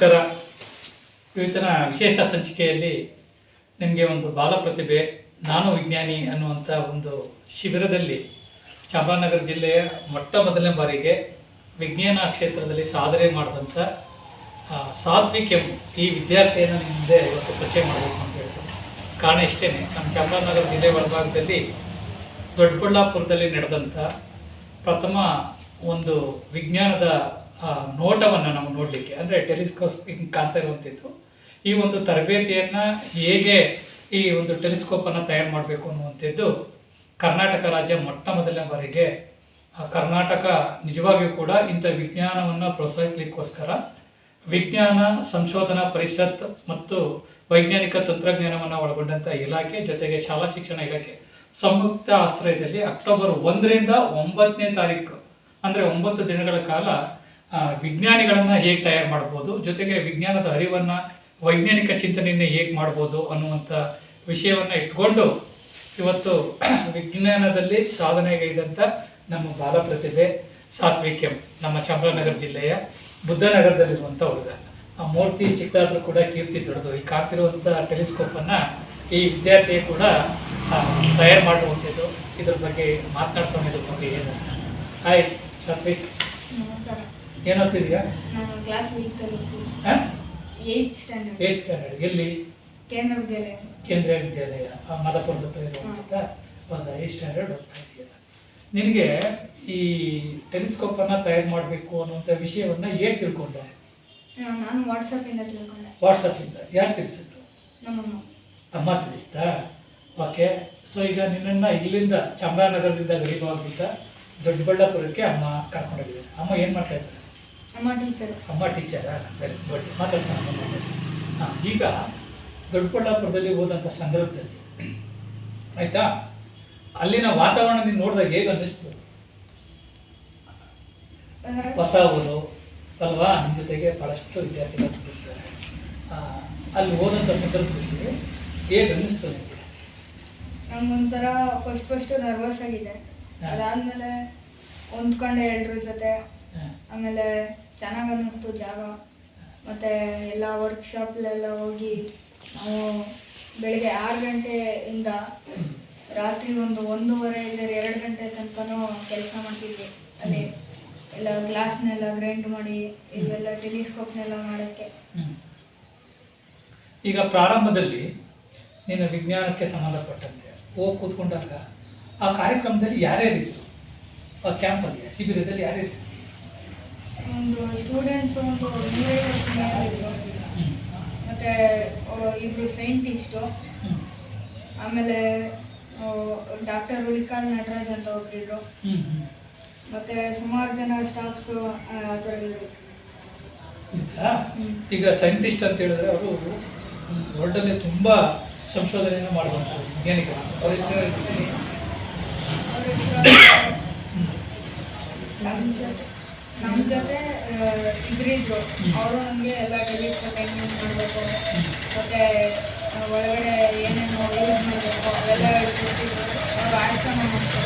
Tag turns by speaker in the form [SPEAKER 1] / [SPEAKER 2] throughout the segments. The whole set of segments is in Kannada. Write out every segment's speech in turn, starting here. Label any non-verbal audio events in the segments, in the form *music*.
[SPEAKER 1] ನಮಸ್ಕಾರ ಇವತ್ತಿನ ವಿಶೇಷ ಸಂಚಿಕೆಯಲ್ಲಿ ನಿಮಗೆ ಒಂದು ಬಾಲ ಪ್ರತಿಭೆ, ನಾನು ವಿಜ್ಞಾನಿ ಅನ್ನುವಂಥ ಒಂದು ಶಿಬಿರದಲ್ಲಿ ಚಾಮರಾಜನಗರ ಜಿಲ್ಲೆಯ ಮೊಟ್ಟ ಮೊದಲನೇ ಬಾರಿಗೆ ವಿಜ್ಞಾನ ಕ್ಷೇತ್ರದಲ್ಲಿ ಸಾಧನೆ ಮಾಡಿದಂಥ ಸಾತ್ವಿಕ್ ಎಂ ಈ ವಿದ್ಯಾರ್ಥಿಯನ್ನು ನಿಮ್ಮ ಮುಂದೆ ಇವತ್ತು ಪರಿಚಯ ಮಾಡಬೇಕು ಅಂತ ಹೇಳ್ತಾರೆ ಕಾರಣ ಇಷ್ಟೇ ನಮ್ಮ ಚಾಮರಾಜನಗರ ಜಿಲ್ಲೆ ಒಳಭಾಗದಲ್ಲಿ ದೊಡ್ಡಬಳ್ಳಾಪುರದಲ್ಲಿ ನಡೆದಂಥ ಪ್ರಥಮ ಒಂದು ವಿಜ್ಞಾನದ ನೋಟವನ್ನು ನಾವು ನೋಡಲಿಕ್ಕೆ, ಅಂದರೆ ಟೆಲಿಸ್ಕೋಪಿಂಗ್ ಕಾಣ್ತಾ ಇರುವಂಥದ್ದು. ಈ ಒಂದು ತರಬೇತಿಯನ್ನು ಹೇಗೆ ಈ ಒಂದು ಟೆಲಿಸ್ಕೋಪನ್ನು ತಯಾರು ಮಾಡಬೇಕು ಅನ್ನುವಂಥದ್ದು ಕರ್ನಾಟಕ ರಾಜ್ಯ ಮೊಟ್ಟ ಮೊದಲನೇ ಕರ್ನಾಟಕ ನಿಜವಾಗಿಯೂ ಕೂಡ ಇಂಥ ವಿಜ್ಞಾನವನ್ನು ಪ್ರೋತ್ಸಾಹಿಸಲಿಕ್ಕೋಸ್ಕರ ವಿಜ್ಞಾನ ಸಂಶೋಧನಾ ಪರಿಷತ್ ಮತ್ತು ವೈಜ್ಞಾನಿಕ ತಂತ್ರಜ್ಞಾನವನ್ನು ಒಳಗೊಂಡಂಥ ಇಲಾಖೆ, ಜೊತೆಗೆ ಶಾಲಾ ಶಿಕ್ಷಣ ಇಲಾಖೆ ಸಂಯುಕ್ತ ಆಶ್ರಯದಲ್ಲಿ ಅಕ್ಟೋಬರ್ ಒಂದರಿಂದ ಒಂಬತ್ತನೇ ತಾರೀಕು, ಅಂದರೆ ಒಂಬತ್ತು ದಿನಗಳ ಕಾಲ ವಿಜ್ಞಾನಿಗಳನ್ನು ಹೇಗೆ ತಯಾರು ಮಾಡ್ಬೋದು, ಜೊತೆಗೆ ವಿಜ್ಞಾನದ ಅರಿವನ್ನು ವೈಜ್ಞಾನಿಕ ಚಿಂತನೆಯನ್ನು ಹೇಗೆ ಮಾಡ್ಬೋದು ಅನ್ನುವಂಥ ವಿಷಯವನ್ನು ಇಟ್ಕೊಂಡು ಇವತ್ತು *clears throat* ವಿಜ್ಞಾನದಲ್ಲಿ ಸಾಧನೆಗೈದಂಥ ನಮ್ಮ ಬಾಲ ಪ್ರತಿಭೆ ಸಾತ್ವಿಕ್ ಎಂ ನಮ್ಮ ಚಾಮರಾಜನಗರ ಜಿಲ್ಲೆಯ ಬುದ್ಧನಗರದಲ್ಲಿರುವಂಥ ಹುಡುಗ. ಆ ಮೂರ್ತಿ ಚಿಕ್ಕದಾದರೂ ಕೂಡ ಕೀರ್ತಿ ದೊಡ್ಡದು. ಈ ಕಾಣ್ತಿರುವಂಥ ಟೆಲಿಸ್ಕೋಪನ್ನು ಈ ವಿದ್ಯಾರ್ಥಿ ಕೂಡ ತಯಾರು ಮಾಡುವಂಥದ್ದು ಇದ್ರ ಬಗ್ಗೆ ಮಾತನಾಡ್ಸೋಣ ಇದ್ರ ಬಗ್ಗೆ ಏನು ಹಾಯ್ ಸಾತ್ವಿಕ್. ಏನು ಓದ್ತಿದ್ಯಾ
[SPEAKER 2] ನಾನು ಕ್ಲಾಸ್ ಏಯ್ತ್
[SPEAKER 1] ಹಾಂ?
[SPEAKER 2] ಏಯ್ತ್ ಸ್ಟ್ಯಾಂಡರ್ಡ್
[SPEAKER 1] ಏಟ್ ಸ್ಟ್ಯಾಂಡರ್ಡ್ ಎಲ್ಲಿ?
[SPEAKER 2] ಕೇಂದ್ರ ವಿದ್ಯಾಲಯ.
[SPEAKER 1] ಕೇಂದ್ರ ವಿದ್ಯಾಲಯ. ಮದಪುರದ ಹತ್ರ ಇರುವಂಥ ಒಂದು ಏಟ್ ಸ್ಟ್ಯಾಂಡರ್ಡ್ ಓದ್ತಾ ಇದೆಯಲ್ಲ ನಿನಗೆ ಈ ಟೆಲಿಸ್ಕೋಪನ್ನು ತಯಾರು ಮಾಡಬೇಕು ಅನ್ನುವಂಥ ವಿಷಯವನ್ನು ಹೇಗೆ ತಿಳ್ಕೊಂಡೆ?
[SPEAKER 2] ನಾನು- ಇಂದ ವಾಟ್ಸಪ್ಪಿಂದ ತಿಳ್ಕೊಂಡೆ
[SPEAKER 1] ವಾಟ್ಸಪ್ಪಿಂದ ಯಾರು ತಿಳಿಸಿದ್ರು
[SPEAKER 2] ನಮ್ಮಮ್ಮ.
[SPEAKER 1] ಅಮ್ಮ ತಿಳಿಸ್ತಾ? ಓಕೆ. ಸೊ ಈಗ ನಿನ್ನನ್ನು ಇಲ್ಲಿಂದ ಚಾಮರಾಜನಗರದಿಂದ ಗರಿಬಾಗಿದ್ದ ದೊಡ್ಡಬಳ್ಳಾಪುರಕ್ಕೆ ಅಮ್ಮ ಕರ್ಕೊಂಡೋಗಿದ್ದಾರೆ. ಅಮ್ಮ ಏನು ಮಾಡ್ತಾ ಇದ್ದಾರೆ?
[SPEAKER 2] ಅಮ್ಮ ಟೀಚರ್
[SPEAKER 1] ಅಮ್ಮ ಟೀಚರಾ ವೆರಿ ಗುಡ್ ಮಾತಾಡ್ಸೋಣ ಹಾಂ ಈಗ ದೊಡ್ಡಬಳ್ಳಾಪುರದಲ್ಲಿ ಹೋದಂಥ ಸಂದರ್ಭದಲ್ಲಿ ಆಯಿತಾ? ಅಲ್ಲಿನ ವಾತಾವರಣ ನೀವು ನೋಡಿದಾಗ ಹೇಗೆ ಅನ್ನಿಸ್ತು? ಹೊಸ ಊರು ಅಲ್ವಾ? ನಿಮ್ಮ ಜೊತೆಗೆ ಭಾಳಷ್ಟು ವಿದ್ಯಾರ್ಥಿಗಳು ಬಂದಿರ್ತಾರೆ. ಅಲ್ಲಿ ಹೋದಂಥ ಸಂದರ್ಭದಲ್ಲಿ ಹೇಗೆ ಅನ್ನಿಸ್ತು ನಿಮಗೆ?
[SPEAKER 2] ನಂಗೊಂಥರ ಫಸ್ಟ್ ಫಸ್ಟ್ ನರ್ವಸ್ ಆಗಿದೆ. ಅದಾದಮೇಲೆ ಹೊಂದ್ಕೊಂಡೆ ಎಲ್ರ ಜೊತೆ. ಆಮೇಲೆ ಚೆನ್ನಾಗಿ ಅನ್ನಿಸ್ತು ಜಾಗ. ಮತ್ತು ಎಲ್ಲ ವರ್ಕ್ಶಾಪ್ಲೆಲ್ಲ ಹೋಗಿ ನಾವು ಬೆಳಿಗ್ಗೆ ಆರು ಗಂಟೆಯಿಂದ ರಾತ್ರಿ ಒಂದು ಒಂದೂವರೆ ಇಲ್ಲ ಎರಡು ಗಂಟೆ ತನಕನೂ ಕೆಲಸ ಮಾಡ್ತಿದ್ವಿ. ಅಲ್ಲಿ ಎಲ್ಲ ಗ್ಲಾಸ್ನೆಲ್ಲ ಗ್ರೈಂಡ್ ಮಾಡಿ, ಇವೆಲ್ಲ ಟೆಲಿಸ್ಕೋಪ್ನೆಲ್ಲ ಮಾಡೋಕ್ಕೆ.
[SPEAKER 1] ಈಗ ಪ್ರಾರಂಭದಲ್ಲಿ ನಿನ್ನ ವಿಜ್ಞಾನಕ್ಕೆ ಸಂಬಂಧಪಟ್ಟಂತೆ ಹೋಗಿ ಕೂತ್ಕೊಂಡಾಗ ಆ ಕಾರ್ಯಕ್ರಮದಲ್ಲಿ ಯಾರ್ಯಾರಿದ್ರು? ಆ ಕ್ಯಾಂಪಲ್ಲಿ ಶಿಬಿರದಲ್ಲಿ ಯಾರ್ಯಾರಿತ್ತು
[SPEAKER 2] ಒಂದು ಸ್ಟೂಡೆಂಟ್ಸ್ ಒಂದು ನೂರೈವತ್ತು ಇಬ್ರು ಇದ್ರು. ಮತ್ತು ಇಬ್ಬರು ಸೈಂಟಿಸ್ಟು ಆಮೇಲೆ ಡಾಕ್ಟರ್ ಉಳಿಕಾಲ್ ನಟರಾಜ್ ಅಂತ ಒಬ್ಬರಿದ್ರು
[SPEAKER 1] ಮತ್ತೆ.
[SPEAKER 2] ಮತ್ತು ಸುಮಾರು ಜನ ಸ್ಟಾಫ್ಸು ಆ ಥರ ಇದ್ರು.
[SPEAKER 1] ಈಗ ಸೈಂಟಿಸ್ಟ್ ಅಂತ ಹೇಳಿದ್ರೆ ಅವರು ವರ್ಲ್ಡಲ್ಲಿ ತುಂಬ ಸಂಶೋಧನೆಯನ್ನು ಮಾಡುವಂಥದ್ದು ವಿಜ್ಞಾನಿಗಳು ಅವ್ರ ಹೆಸರು ಹೇಳ್ತೀನಿ.
[SPEAKER 2] ಅವ್ರ ಹೆಸರು ನಮ್ಮ ಜೊತೆ ಇಬ್ಬರಿದ್ರು ಅವರು ನಮಗೆ ಎಲ್ಲ ಟೆಲಿಸ್ಕೋಪ್ ಟೈಮಿಂಗ್ ಮಾಡಬೇಕು. ಮತ್ತು ಒಳಗಡೆ ಏನೇನು ಯೂಸ್ ಮಾಡಬೇಕು ಅವೆಲ್ಲ ಹೇಳ್ಕೊಟ್ಟಿದ್ರು. ಅವರು ಮನಸ್ಸು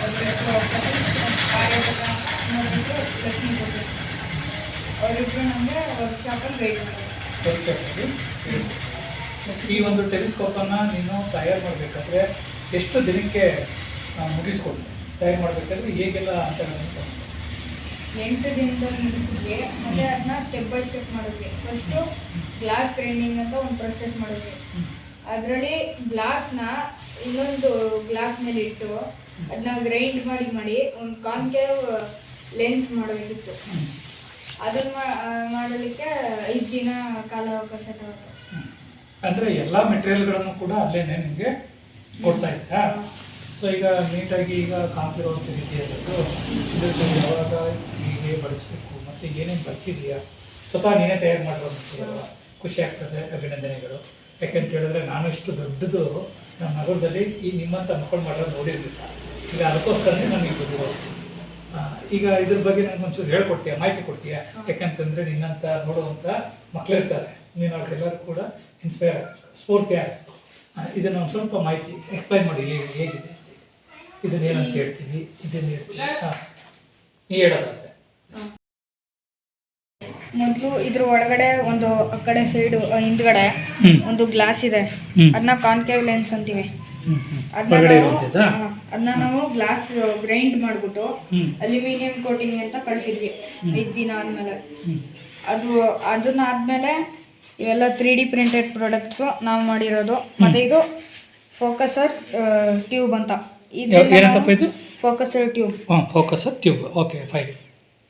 [SPEAKER 2] ಅವ್ರ ಹೆಸರು ಸತೀಶ್ ಇನ್ನೊಬ್ಬರ ಹೆಸರು ಲಕ್ಷ್ಮೀ ಕೊಟ್ಟರು ಅವರಿಬ್ಬರು ನಮಗೆ ವರ್ಕ್ಶಾಪಲ್ಲಿ ಗೈಡ್ ಮಾಡಿದ್ರು.
[SPEAKER 1] ಈ ಒಂದು ಟೆಲಿಸ್ಕೋಪನ್ನು ನೀನು ತಯಾರು ಮಾಡಬೇಕಾದ್ರೆ ಎಷ್ಟು ದಿನಕ್ಕೆ ಮುಗಿಸ್ಕೊಂಡು? ತಯಾರು ಮಾಡಬೇಕಾದ್ರೆ ಹೇಗೆಲ್ಲ ಅಂತ ತಗೊಂಡೆ?
[SPEAKER 2] ಎಂಟು ದಿನದಲ್ಲಿ ಮುಗಿಸಿದ್ವಿ. ಮತ್ತೆ ಅದನ್ನ ಸ್ಟೆಪ್ ಬೈ ಸ್ಟೆಪ್ ಮಾಡಿದ್ವಿ. ಫಸ್ಟು ಗ್ಲಾಸ್ ಗ್ರೈಂಡಿಂಗ್ ಅಂತ ಒಂದು ಪ್ರೊಸೆಸ್ ಮಾಡಿದ್ವಿ. ಅದರಲ್ಲಿ ಗ್ಲಾಸ್ನ ಇನ್ನೊಂದು ಗ್ಲಾಸ್ ಮೇಲೆ ಇಟ್ಟು ಅದನ್ನ ಗ್ರೈಂಡ್ ಮಾಡಿ ಮಾಡಿ ಒಂದು ಕಾನ್ಕೇವ್ ಲೆನ್ಸ್ ಮಾಡಬೇಕಿತ್ತು. ಅದನ್ನ ಮಾಡಲಿಕ್ಕೆ ಐದು ದಿನ ಕಾಲಾವಕಾಶ ತಗೋತು.
[SPEAKER 1] ಅಂದರೆ ಅಂದ್ರೆ ಎಲ್ಲ ಮೆಟೀರಿಯಲ್ಗಳನ್ನು ಕೂಡ ಅಲ್ಲೇನೆ ನಿಮಗೆ ಕೊಡ್ತಾ ಇದ್ದ ಸೊ ಈಗ ನೀಟಾಗಿ ಈಗ ಕಾಣ್ತಿರುವಂಥ ರೀತಿಯಾದದ್ದು ಇದಕ್ಕೆ ಯಾವಾಗ ಹೀಗೆ ಬಳಸಬೇಕು ಮತ್ತು ಏನೇನು ಬಳಸಿದೆಯಾ ಸ್ವತಃ ನೀನೇ ತಯಾರು ಮಾಡಿರೋದು ಖುಷಿ ಆಗ್ತದೆ ಅಭಿನಂದನೆಗಳು. ಯಾಕೆಂತ ಹೇಳಿದ್ರೆ ನಾನು ಇಷ್ಟು ದೊಡ್ಡದು ನಮ್ಮ ನಗರದಲ್ಲಿ ಈ ನಿಮ್ಮಂಥ ಮಕ್ಕಳು ಮಾಡೋದು ನೋಡಿರಲಿಲ್ಲ. ಈಗ ಅದಕ್ಕೋಸ್ಕರನೇ ನನಗೆ ಆ, ಈಗ ಇದ್ರ ಬಗ್ಗೆ ನನಗೆ ಒಂಚೂರು ಹೇಳ್ಕೊಡ್ತೀಯ? ಮಾಹಿತಿ ಕೊಡ್ತೀಯಾ? ಯಾಕೆಂತಂದ್ರೆ ನಿನ್ನಂತ ನೋಡುವಂಥ ಮಕ್ಕಳಿರ್ತಾರೆ ನೀನು ಅವ್ರಿಗೆಲ್ಲರೂ ಕೂಡ ಇನ್ಸ್ಪೈರ್ ಸ್ಫೂರ್ತಿ ಆಗಬೇಕು. ಇದನ್ನು ಒಂದು ಸ್ವಲ್ಪ ಮಾಹಿತಿ ಎಕ್ಸ್ಪ್ಲೈನ್ ಮಾಡಿ ಹೇಗೆ ಹೇಗಿದೆ? ಇದನ್ನ ಏನಂತ ಹೇಳ್ತೀವಿ? ಇದನ್ನ ಹೇಳ್ತೀವಿ. ಹಾಂ. ನೀ ಹೇಳೋದಾದ್ರೆ
[SPEAKER 2] ಮೊದಲು ಇದ್ರ ಒಳಗಡೆ ಒಂದು ಆ ಕಡೆ ಸೈಡು ಹಿಂದ್ಗಡೆ
[SPEAKER 1] ಹ್ಮ್.
[SPEAKER 2] ಒಂದು ಗ್ಲಾಸ್ ಇದೆ.
[SPEAKER 1] ಹ್ಮ್.
[SPEAKER 2] ಅದನ್ನ ಕಾನ್ಕೇವ್ ಲೆನ್ಸ್ ಅಂತೀವಿ.
[SPEAKER 1] ಹ್ಮ್ ಹ್ಮ್.
[SPEAKER 2] ಅದನ್ನ ನಾವು
[SPEAKER 1] ಇರುವಂಥದ್ದಾ
[SPEAKER 2] ಅದನ್ನ ನಾವು ಗ್ಲಾಸ್ ಗ್ರೈಂಡ್ ಮಾಡ್ಬಿಟ್ಟು
[SPEAKER 1] ಹ್ಮ್.
[SPEAKER 2] ಅಲ್ಯೂಮಿನಿಯಂ ಕೋಟಿಂಗ್ ಅಂತ ಕಳಿಸಿದ್ವಿ. ಐದು ದಿನ ಆದ್ಮೇಲೆ. ಅದು ಅದನ್ನ ಆದ್ಮೇಲೆ ಇವೆಲ್ಲ ತ್ರೀ ಡಿ ಪ್ರಿಂಟೆಡ್ ಪ್ರಾಡಕ್ಟ್ಸು ನಾವು ಮಾಡಿರೋದು. ಮತ್ತೆ ಇದು ಫೋಕಸರ್ ಟ್ಯೂಬ್ ಅಂತ.
[SPEAKER 1] ಏನಂತಪ್ಪ ಇದು?
[SPEAKER 2] ಫೋಕಸರ್ ಟ್ಯೂಬ್
[SPEAKER 1] ಹಾಂ ಫೋಕಸ್ ಟ್ಯೂಬ್ ಓಕೆ ಫೈನ್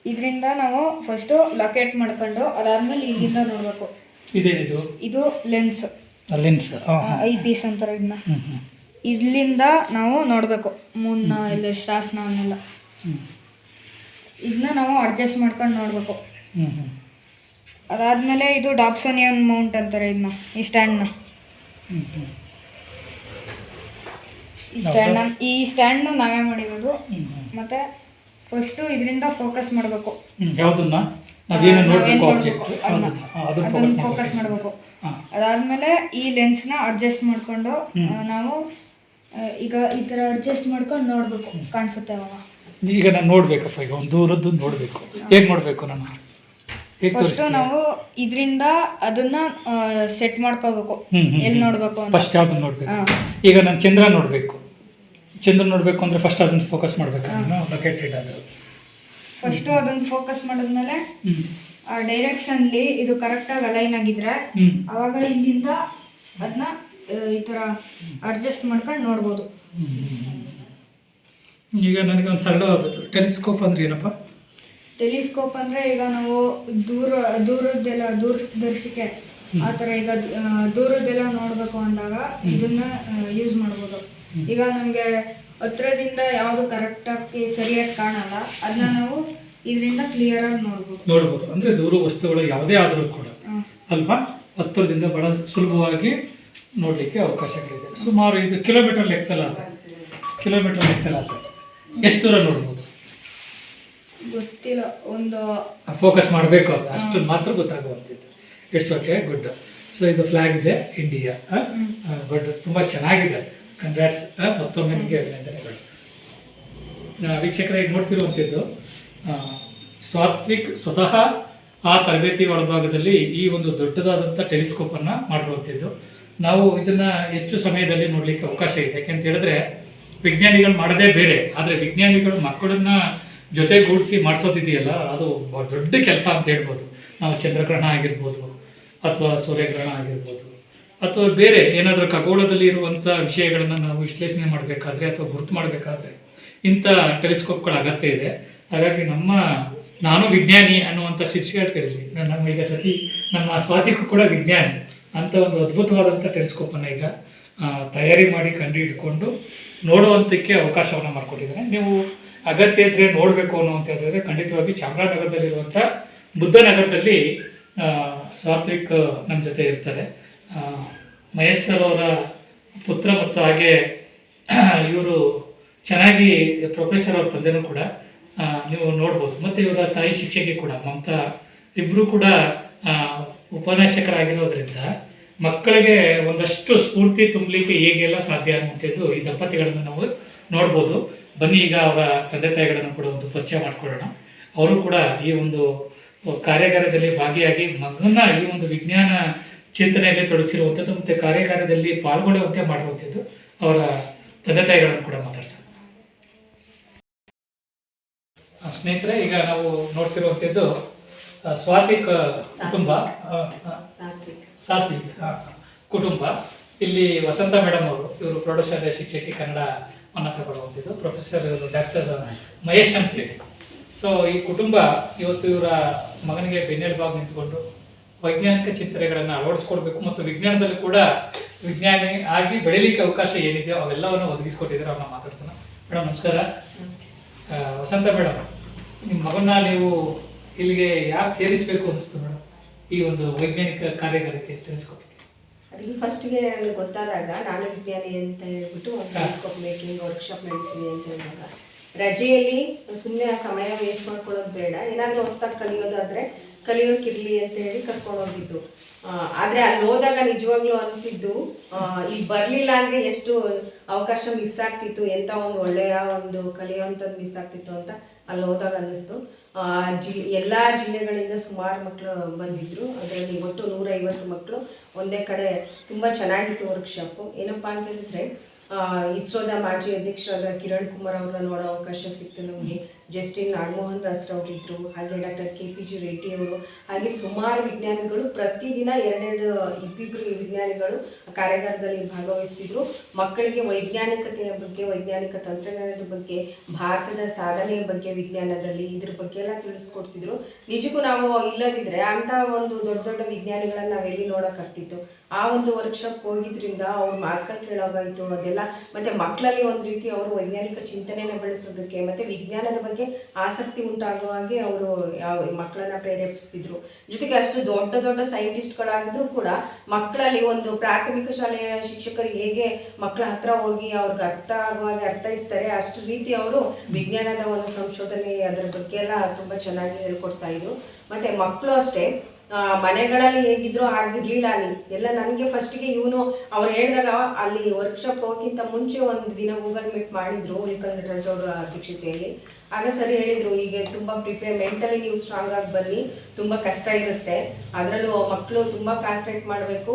[SPEAKER 2] ಇದರಿಂದ ನಾವು ಫಸ್ಟು ಲೊಕೇಟ್ ಮಾಡ್ಕೊಂಡು ಅದಾದ್ಮೇಲೆ ಇಲ್ಲಿಂದ ನೋಡಬೇಕು.
[SPEAKER 1] ಇದೇನಿದು?
[SPEAKER 2] ಇದು ಲೆನ್ಸ್
[SPEAKER 1] ಲೆನ್ಸ್
[SPEAKER 2] ಐ ಪೀಸ್ ಅಂತಾರೆ ಇದನ್ನ ಇಲ್ಲಿಂದ ನಾವು ನೋಡಬೇಕು ಮುನ್ನ ಇಲ್ಲ ಸ್ಟಾರ್ಸ್ನ ಅವನ್ನೆಲ್ಲ ಇದನ್ನ ನಾವು ಅಡ್ಜಸ್ಟ್ ಮಾಡ್ಕೊಂಡು ನೋಡಬೇಕು. ಅದಾದಮೇಲೆ ಇದು ಡಾಪ್ಸೋನಿಯನ್ ಮೌಂಟ್ ಅಂತಾರೆ ಇದನ್ನ ಈ ಸ್ಟ್ಯಾಂಡ್ನ ಈ ಸ್ಟ್ಯಾಂಡ್ನ ಈ ಸ್ಟ್ಯಾಂಡ್ನ ನಾವೇ ಮಾಡಿರೋದು. ಮತ್ತೆ ಫಸ್ಟು ಇದರಿಂದ ಫೋಕಸ್ ಮಾಡಬೇಕು.
[SPEAKER 1] ಯಾವುದನ್ನ? ನಾವೇನು ನೋಡಬೇಕು
[SPEAKER 2] ಅದನ್ನ.
[SPEAKER 1] ಫೋಕಸ್
[SPEAKER 2] ಮಾಡಬೇಕು. ಅದಾದ್ಮೇಲೆ ಈ ಲೆನ್ಸ್ನ ಅಡ್ಜಸ್ಟ್ ಮಾಡಿಕೊಂಡು ನಾವು ಈಗ ಈ ಥರ ಅಡ್ಜಸ್ಟ್ ಮಾಡ್ಕೊಂಡು ನೋಡಬೇಕು. ಕಾಣಿಸುತ್ತೆ ಅವಾಗ
[SPEAKER 1] ಈಗ ನಾನು ನೋಡ್ಬೇಕಪ್ಪ ಈಗ ಒಂದು ದೂರದ್ದು ನೋಡಬೇಕು. ಹೇಗೆ ನೋಡಬೇಕು ನಾನು?
[SPEAKER 2] ಫಸ್ಟು ನಾವು ಇದರಿಂದ ಅದನ್ನ ಸೆಟ್ ಮಾಡ್ಕೋಬೇಕು ಎಲ್ಲಿ. ನೋಡಬೇಕು ಅಂತ.
[SPEAKER 1] ಫಸ್ಟ್ ಯಾವ್ದನ್ನ ನೋಡಬೇಕು? ಈಗ ನಾನು ಚಂದ್ರ ನೋಡಬೇಕು. ಚಂದ್ರ ನೋಡಬೇಕು ಅಂದ್ರೆ ಫಸ್ಟ್ ಅದನ್ನ ಫೋಕಸ್ ಮಾಡಬೇಕು. ಲೊಕೇಟೆಡ್ ಅದು
[SPEAKER 2] ಫಸ್ಟು ಅದನ್ನ ಫೋಕಸ್ ಮಾಡಿದ್ಮೇಲೆ ಆ ಡೈರೆಕ್ಷನ್ಲಿ ಇದು ಕರೆಕ್ಟಾಗಿ ಅಲೈನ್ ಆಗಿದ್ರೆ ಅವಾಗ ಇಲ್ಲಿಂದ ಅದನ್ನ ಈ ಥರ ಅಡ್ಜಸ್ಟ್ ಮಾಡ್ಕೊಂಡು ನೋಡ್ಬೋದು.
[SPEAKER 1] ಈಗ ನನಗೆ ಒಂದು ಸರಳವಾದದ್ದು ಟೆಲಿಸ್ಕೋಪ್ ಅಂದ್ರೆ ಏನಪ್ಪ?
[SPEAKER 2] ಟೆಲಿಸ್ಕೋಪ್ ಅಂದರೆ ಈಗ ನಾವು ದೂರ ದೂರದ್ದೆಲ್ಲ ದೂರದರ್ಶಿಕೆ ಆ ಥರ ಈಗ ದೂರದ್ದೆಲ್ಲ ನೋಡಬೇಕು ಅಂದಾಗ ಇದನ್ನ ಯೂಸ್ ಮಾಡ್ಬೋದು. ಈಗ ನಮಗೆ ಹತ್ರದಿಂದ ಯಾವುದು ಕರೆಕ್ಟಾಗಿ ಸರಿಯಾಗಿ ಕಾಣಲ್ಲ ಅದನ್ನ ನಾವು ಇದರಿಂದ ಕ್ಲಿಯರಾಗಿ ನೋಡ್ಬೋದು.
[SPEAKER 1] ನೋಡ್ಬೋದು. ಅಂದರೆ ದೂರ ವಸ್ತುಗಳು ಯಾವುದೇ ಆದರೂ ಕೂಡ. ಅಲ್ವಾ? ಹತ್ತಿರದಿಂದ ಬಹಳ ಸುಲಭವಾಗಿ ನೋಡಲಿಕ್ಕೆ ಅವಕಾಶಗಳಿದೆ. ಸುಮಾರು ಇದು ಕಿಲೋಮೀಟರ್ ಲೆಕ್ಕದಲ್ಲಿ ಕಿಲೋಮೀಟರ್ ಲೆಕ್ಕಲ್ಲ ಎಷ್ಟು ದೂರ ನೋಡ್ಬೋದು?
[SPEAKER 2] ಗೊತ್ತಿಲ್ಲ ಒಂದು
[SPEAKER 1] ಫೋಕಸ್ ಮಾಡಬೇಕು ಅದು ಅಷ್ಟು ಮಾತ್ರ ಗೊತ್ತಾಗುವಂಥದ್ದು ಇಟ್ಸ್ ಓಕೆ ಗುಡ್ ಸೊ ಇದು ಫ್ಲಾಗ್ ಇದೆ ಇಂಡಿಯಾ ಗುಡ್ ತುಂಬ ಚೆನ್ನಾಗಿದೆ. ಕಂಗ್ರಾಟ್ಸ್ ಮತ್ತೊಮ್ಮೆ ನಿಮಗೆ ಅಭಿನಂದನೆಗಳು. ವೀಕ್ಷಕರ ಈಗ ನೋಡ್ತಿರುವಂಥದ್ದು ಸಾತ್ವಿಕ್ ಸ್ವತಃ ಆ ತರಬೇತಿ ಒಳಭಾಗದಲ್ಲಿ ಈ ಒಂದು ದೊಡ್ಡದಾದಂಥ ಟೆಲಿಸ್ಕೋಪನ್ನು ಮಾಡಿರುವಂಥದ್ದು ನಾವು ಇದನ್ನು ಹೆಚ್ಚು ಸಮಯದಲ್ಲಿ ನೋಡಲಿಕ್ಕೆ ಅವಕಾಶ ಇದೆ. ಯಾಕೆಂತ ಹೇಳಿದ್ರೆ ವಿಜ್ಞಾನಿಗಳು ಮಾಡೋದೇ ಬೇರೆ. ಆದರೆ ವಿಜ್ಞಾನಿಗಳು ಮಕ್ಕಳನ್ನ ಜೊತೆಗೂಡಿಸಿ ಮಾಡಿಸೋದಿದೆಯಲ್ಲ, ಅದು ದೊಡ್ಡ ಕೆಲಸ ಅಂತ ಹೇಳ್ಬೋದು. ನಾವು ಚಂದ್ರಗ್ರಹಣ ಆಗಿರ್ಬೋದು, ಅಥವಾ ಸೂರ್ಯಗ್ರಹಣ ಆಗಿರ್ಬೋದು, ಅಥವಾ ಬೇರೆ ಏನಾದರೂ ಖಗೋಳದಲ್ಲಿ ಇರುವಂಥ ವಿಷಯಗಳನ್ನು ನಾವು ವಿಶ್ಲೇಷಣೆ ಮಾಡಬೇಕಾದ್ರೆ ಅಥವಾ ಗುರುತು ಮಾಡಬೇಕಾದ್ರೆ ಇಂಥ ಟೆಲಿಸ್ಕೋಪ್ಗಳ ಅಗತ್ಯ ಇದೆ. ಹಾಗಾಗಿ ನಮ್ಮ, ನಾನು ವಿಜ್ಞಾನಿ ಅನ್ನುವಂಥ ಶಿಕ್ಷಕರಲ್ಲಿ ನಮ್ಮ ಈಗ ಸತಿ, ನಮ್ಮ ಸ್ವಾತಿಗೂ ಕೂಡ ವಿಜ್ಞಾನಿ ಅಂತ ಒಂದು ಅದ್ಭುತವಾದಂಥ ಟೆಲಿಸ್ಕೋಪನ್ನು ಈಗ ತಯಾರಿ ಮಾಡಿ ಕಂಡು ಹಿಡ್ಕೊಂಡು ನೋಡುವಂಥಕ್ಕೆ ಅವಕಾಶವನ್ನು ಮಾಡಿಕೊಟ್ಟಿದ್ದಾರೆ. ನೀವು ಅಗತ್ಯ ಇದ್ರೆ ನೋಡಬೇಕು ಅನ್ನುವಂಥ ಹೇಳಿದ್ರೆ ಖಂಡಿತವಾಗಿ ಚಾಮರಾಜನಗರದಲ್ಲಿರುವಂಥ ಬುದ್ಧನಗರದಲ್ಲಿ ನಗರದಲ್ಲಿ ಸಾತ್ವಿಕ್ ನಮ್ಮ ಜೊತೆ ಇರ್ತಾರೆ. ಮಹೇಶ್ವರ್ ಅವರ ಪುತ್ರ ಮತ್ತು ಹಾಗೆ *clears throat* ಇವರು ಚೆನ್ನಾಗಿ ಪ್ರೊಫೆಸರ್ ಅವ್ರ ತಂದೆನೂ ಕೂಡ ನೀವು ನೋಡ್ಬೋದು. ಮತ್ತು ಇವರ ತಾಯಿ ಶಿಕ್ಷಕಿ ಕೂಡ, ಮಮತಾ ಇಬ್ಬರು ಕೂಡ ಉಪನ್ಯಾಸಕರಾಗಿರೋದ್ರಿಂದ ಮಕ್ಕಳಿಗೆ ಒಂದಷ್ಟು ಸ್ಫೂರ್ತಿ ತುಂಬಲಿಕ್ಕೆ ಹೇಗೆಲ್ಲ ಸಾಧ್ಯ ಅನ್ನುವಂಥದ್ದು ಈ ದಂಪತಿಗಳನ್ನು ನಾವು ನೋಡ್ಬೋದು. ಬನ್ನಿ, ಈಗ ಅವರ ತಂದೆ ತಾಯಿಗಳನ್ನು ಕೂಡ ಒಂದು ಪರಿಚಯ ಮಾಡಿಕೊಳ್ಳೋಣ. ಅವರು ಕೂಡ ಈ ಒಂದು ಕಾರ್ಯಾಗಾರದಲ್ಲಿ ಭಾಗಿಯಾಗಿ ಮಗನ ಈ ಒಂದು ವಿಜ್ಞಾನ ಚಿಂತನೆಯಲ್ಲಿ ತೊಡಗಿಸಿರುವಂಥದ್ದು ಮತ್ತು ಕಾರ್ಯಾಗಾರದಲ್ಲಿ ಪಾಲ್ಗೊಳ್ಳುವಂತೆ ಮಾಡಿರುವಂಥದ್ದು ಅವರ ತಂದೆ ತಾಯಿಗಳನ್ನು ಕೂಡ ಮಾತಾಡ್ಸೋಣ. ಸ್ನೇಹಿತರೆ, ಈಗ ನಾವು ನೋಡ್ತಿರುವಂಥದ್ದು ಸ್ವಾತಿಕ್ ಕುಟುಂಬ. ಸಾತ್ವಿಕ್ ಕುಟುಂಬ. ಇಲ್ಲಿ ವಸಂತ ಮೇಡಮ್ ಅವರು, ಇವರು ಪ್ರೌಢಶಾಲೆ ಶಿಕ್ಷಕಿ ಕನ್ನಡವನ್ನು ತಗೊಳ್ಳುವಂಥದ್ದು ಪ್ರೊಫೆಸರ್ ಡಾಕ್ಟರ್ ಮಹೇಶ್ ಅಂತೇಳಿ ಸೊ ಈ ಕುಟುಂಬ ಇವತ್ತು ಇವರ ಮಗನಿಗೆ ಬೆನ್ನೆಲುಬಾಗಿ ನಿಂತ್ಕೊಂಡು ವೈಜ್ಞಾನಿಕ ಚಿಂತನೆಗಳನ್ನು ಅಳವಡಿಸ್ಕೊಡ್ಬೇಕು ಮತ್ತು ವಿಜ್ಞಾನದಲ್ಲಿ ಕೂಡ ವಿಜ್ಞಾನಿ ಆಗಿ ಬೆಳೀಲಿಕ್ಕೆ ಅವಕಾಶ ಏನಿದೆಯೋ ಅವೆಲ್ಲವನ್ನು ಒದಗಿಸ್ಕೊಟ್ಟಿದ್ದಾರೆ. ಅವ್ರನ್ನ ಮಾತಾಡ್ಸೋಣ. ಮೇಡಮ್ ನಮಸ್ಕಾರ. ವಸಂತ ಮೇಡಮ್ ನಿಮ್ಮ ಮಗನ್ನ ನೀವು ಇಲ್ಲಿಗೆ ಯಾಕೆ ಸೇರಿಸಬೇಕು ಅನಿಸ್ತು ಮೇಡಮ್ ಈ ಒಂದು ವೈಜ್ಞಾನಿಕ ಕಾರ್ಯಗಾರಕ್ಕೆ ತಿಳಿಸ್ಕೊಡ್ತೀನಿ
[SPEAKER 3] ಅದಕ್ಕೆ ಫಸ್ಟ್ಗೆ ನನಗೆ ಗೊತ್ತಾದಾಗ ನಾನು ವಿಜ್ಞಾನಿ ಅಂತ ಹೇಳ್ಬಿಟ್ಟು ಒಂದು ಟೆಲಿಸ್ಕೋಪ್ ಮೇಕಿಂಗ್ ವರ್ಕ್ಶಾಪ್ ನಡೀತೀನಿ ಅಂತ ಹೇಳಿದಾಗ. ರಜೆಯಲ್ಲಿ ಸುಮ್ಮನೆ ಆ ಸಮಯ ವೇಸ್ಟ್ ಮಾಡ್ಕೊಳ್ಳೋದು ಬೇಡ. ಏನಾದರೂ ಹೊಸ್ದಾಗಿ ಕಲಿಯೋದಾದರೆ ಕಲಿಯೋಕ್ಕಿರಲಿ ಅಂತ ಹೇಳಿ ಕರ್ಕೊಂಡು ಹೋಗಿದ್ದು. ಆದರೆ ಆದ್ರೆ ಅಲ್ಲಿ ಹೋದಾಗ ನಿಜವಾಗ್ಲೂ ಅನಿಸಿದ್ದು ಈಗ ಬರಲಿಲ್ಲ ಅಂದರೆ ಎಷ್ಟು ಅವಕಾಶ ಮಿಸ್ ಆಗ್ತಿತ್ತು ಎಂಥ ಒಂದು ಒಳ್ಳೆಯ ಒಂದು ಕಲಿಯುವಂಥದ್ದು ಮಿಸ್ ಆಗ್ತಿತ್ತು ಅಂತ ಅಲ್ಲಿ ಹೋದಾಗ ಅನ್ನಿಸ್ತು. ಜಿ ಎಲ್ಲ ಜಿಲ್ಲೆಗಳಿಂದ ಸುಮಾರು ಮಕ್ಕಳು ಬಂದಿದ್ರು. ಅದರಲ್ಲಿ ಒಟ್ಟು ನೂರೈವತ್ತು ಮಕ್ಕಳು ಒಂದೇ ಕಡೆ ತುಂಬ ಚೆನ್ನಾಗಿತ್ತು ವರ್ಕ್ಶಾಪು ಏನಪ್ಪ ಆ, ಇಸ್ರೋದ ಮಾಜಿ ಅಧ್ಯಕ್ಷರಾದ ಕಿರಣ್ ಕುಮಾರ್ ಅವ್ರನ್ನ ನೋಡೋ ಅವಕಾಶ ಸಿಕ್ತು ನಮಗೆ. ಜಸ್ಟಿನ್ ನಾಗಮೋಹನ್ ದಾಸ್ ಇದ್ದರು ಹಾಗೆ doctor K P G Reddy ಅವರು ಹಾಗೆ ಸುಮಾರು ವಿಜ್ಞಾನಿಗಳು ಪ್ರತಿದಿನ ಎರಡೆರಡು ಇಬ್ಬಿಬ್ಬರು ವಿಜ್ಞಾನಿಗಳು ಕಾರ್ಯಾಗಾರದಲ್ಲಿ ಭಾಗವಹಿಸ್ತಿದ್ರು. ಮಕ್ಕಳಿಗೆ ವೈಜ್ಞಾನಿಕತೆಯ ಬಗ್ಗೆ, ವೈಜ್ಞಾನಿಕ ತಂತ್ರಜ್ಞಾನದ ಬಗ್ಗೆ, ಭಾರತದ ಸಾಧನೆಯ ಬಗ್ಗೆ ವಿಜ್ಞಾನದಲ್ಲಿ ಇದ್ರ ಬಗ್ಗೆ ಎಲ್ಲ ತಿಳಿಸ್ಕೊಡ್ತಿದ್ರು. ನಿಜಕ್ಕೂ ನಾವು ಇಲ್ಲದಿದ್ರೆ ಅಂತ ಒಂದು ದೊಡ್ಡ ದೊಡ್ಡ ವಿಜ್ಞಾನಿಗಳನ್ನ ನಾವೆಲ್ಲಿ ನೋಡೋಕ್ಕಾಗ್ತಿತ್ತು ಆ ಒಂದು ವರ್ಕ್ಶಾಪ್ ಹೋಗಿದ್ರಿಂದ ಅವ್ರ ಮಾತುಗಳು ಕೇಳೋಗಾಯಿತು ಅದೆಲ್ಲ. ಮತ್ತೆ ಮಕ್ಕಳಲ್ಲಿ ಒಂದು ರೀತಿ ಅವರು ವೈಜ್ಞಾನಿಕ ಚಿಂತನೆಯನ್ನು ಬೆಳೆಸೋದಕ್ಕೆ, ಮತ್ತೆ ವಿಜ್ಞಾನದ ಬಗ್ಗೆ ಆಸಕ್ತಿ ಉಂಟಾಗುವ ಹಾಗೆ ಅವರು ಯಾವ ಮಕ್ಕಳನ್ನ ಪ್ರೇರೇಪಿಸ್ತಿದ್ರು. ಜೊತೆಗೆ ಅಷ್ಟು ದೊಡ್ಡ ದೊಡ್ಡ ಸೈಂಟಿಸ್ಟ್ಗಳಾಗಿದ್ರು ಕೂಡ ಮಕ್ಕಳಲ್ಲಿ ಒಂದು ಪ್ರಾಥಮಿಕ ಶಾಲೆಯ ಶಿಕ್ಷಕರು ಹೇಗೆ ಮಕ್ಕಳ ಹತ್ರ ಹೋಗಿ ಅವ್ರಿಗೆ ಅರ್ಥ ಆಗುವ ಹಾಗೆ ಅರ್ಥೈಸ್ತಾರೆ ಅಷ್ಟು ರೀತಿ ಅವರು ವಿಜ್ಞಾನದ ಒಂದು ಸಂಶೋಧನೆ ಅದರ ಬಗ್ಗೆ ಎಲ್ಲ ತುಂಬ ಚೆನ್ನಾಗಿ ಹೇಳ್ಕೊಡ್ತಾ ಇದ್ರು. ಮತ್ತೆ ಮಕ್ಕಳು ಅಷ್ಟೇ ಮನೆಗಳಲ್ಲಿ ಹೇಗಿದ್ರು ಆಗಿರ್ಲಿಲ್ಲ ಅಲ್ಲಿ. ಎಲ್ಲ ನನಗೆ ಫಸ್ಟಿಗೆ ಇವನು ಅವ್ರು ಹೇಳಿದಾಗ ಅಲ್ಲಿ ವರ್ಕ್ಶಾಪ್ ಹೋಗಿಂತ ಮುಂಚೆ ಒಂದು ದಿನ ಗೂಗಲ್ ಮೀಟ್ ಮಾಡಿದ್ರು ಉಳಿಕಲ್ ನಟರಾಜ್ ಅವರ ಅಧ್ಯಕ್ಷತೆಯಲ್ಲಿ. ಆಗ ಸರಿ ಹೇಳಿದ್ರು, ಈಗ ತುಂಬ ಪ್ರಿಪೇರ್ ಮೆಂಟಲಿ ನೀವು ಸ್ಟ್ರಾಂಗ್ ಆಗಿ ಬನ್ನಿ, ತುಂಬ ಕಷ್ಟ ಇರುತ್ತೆ. ಅದರಲ್ಲೂ ಮಕ್ಕಳು ತುಂಬ ಕಾನ್ಸಂಟ್ರೇಟ್ ಮಾಡಬೇಕು.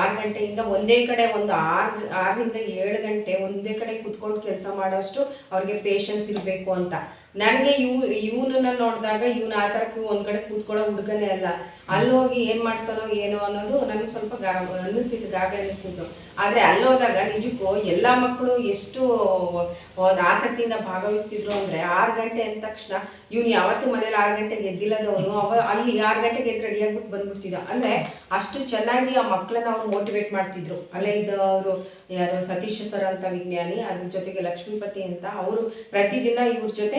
[SPEAKER 3] ಆರು ಗಂಟೆಯಿಂದ ಒಂದೇ ಕಡೆ ಒಂದು ಆರು, ಆರರಿಂದ ಏಳು ಗಂಟೆ ಒಂದೇ ಕಡೆ ಕುತ್ಕೊಂಡು ಕೆಲಸ ಮಾಡೋಷ್ಟು ಅವ್ರಿಗೆ ಪೇಷನ್ಸ್ ಇರಬೇಕು ಅಂತ. ನನಗೆ ಇವ್, ಇವನನ್ನ ನೋಡಿದಾಗ ಇವನು ಆ ಥರಕ್ಕೆ ಒಂದು ಕಡೆ ಕೂತ್ಕೊಳ್ಳೋ ಹುಡುಗನೇ ಅಲ್ಲ. ಅಲ್ಲಿ ಹೋಗಿ ಏನು ಮಾಡ್ತಾನೋ ಏನೋ ಅನ್ನೋದು ನನಗೆ ಸ್ವಲ್ಪ ಗಾ, ಅನ್ನಿಸ್ತಿತ್ತು, ಗಾಬರಿ ಅನ್ನಿಸ್ತಿತ್ತು. ಆದರೆ ಅಲ್ಲಿ ಹೋದಾಗ ನಿಜಕ್ಕೂ ಎಲ್ಲ ಮಕ್ಕಳು ಎಷ್ಟು ಆಸಕ್ತಿಯಿಂದ ಭಾಗವಹಿಸ್ತಿದ್ರು ಅಂದರೆ ಆರು ಗಂಟೆ ಅಂದ ತಕ್ಷಣ ಇವನು ಯಾವತ್ತೂ ಮನೇಲಿ ಆರು ಗಂಟೆಗೆ ಎದ್ದಿಲ್ಲದವನು, ಅವ ಅಲ್ಲಿ ಆರು ಗಂಟೆಗೆ ಎದ್ದು ರೆಡಿಯಾಗ್ಬಿಟ್ಟು ಬಂದ್ಬಿಡ್ತಿದ್ದ. ಅಂದರೆ ಅಷ್ಟು ಚೆನ್ನಾಗಿ ಆ ಮಕ್ಕಳನ್ನ ಅವ್ರು ಮೋಟಿವೇಟ್ ಮಾಡ್ತಿದ್ರು. ಅಲ್ಲೇ ಇದ್ದವರು ಯಾರು ಸತೀಶ್ ಸರ್ ಅಂತ ವಿಜ್ಞಾನಿ, ಅದ್ರ ಜೊತೆಗೆ ಲಕ್ಷ್ಮೀಪತಿ ಅಂತ ಅವರು ಪ್ರತಿದಿನ ಇವ್ರ ಜೊತೆ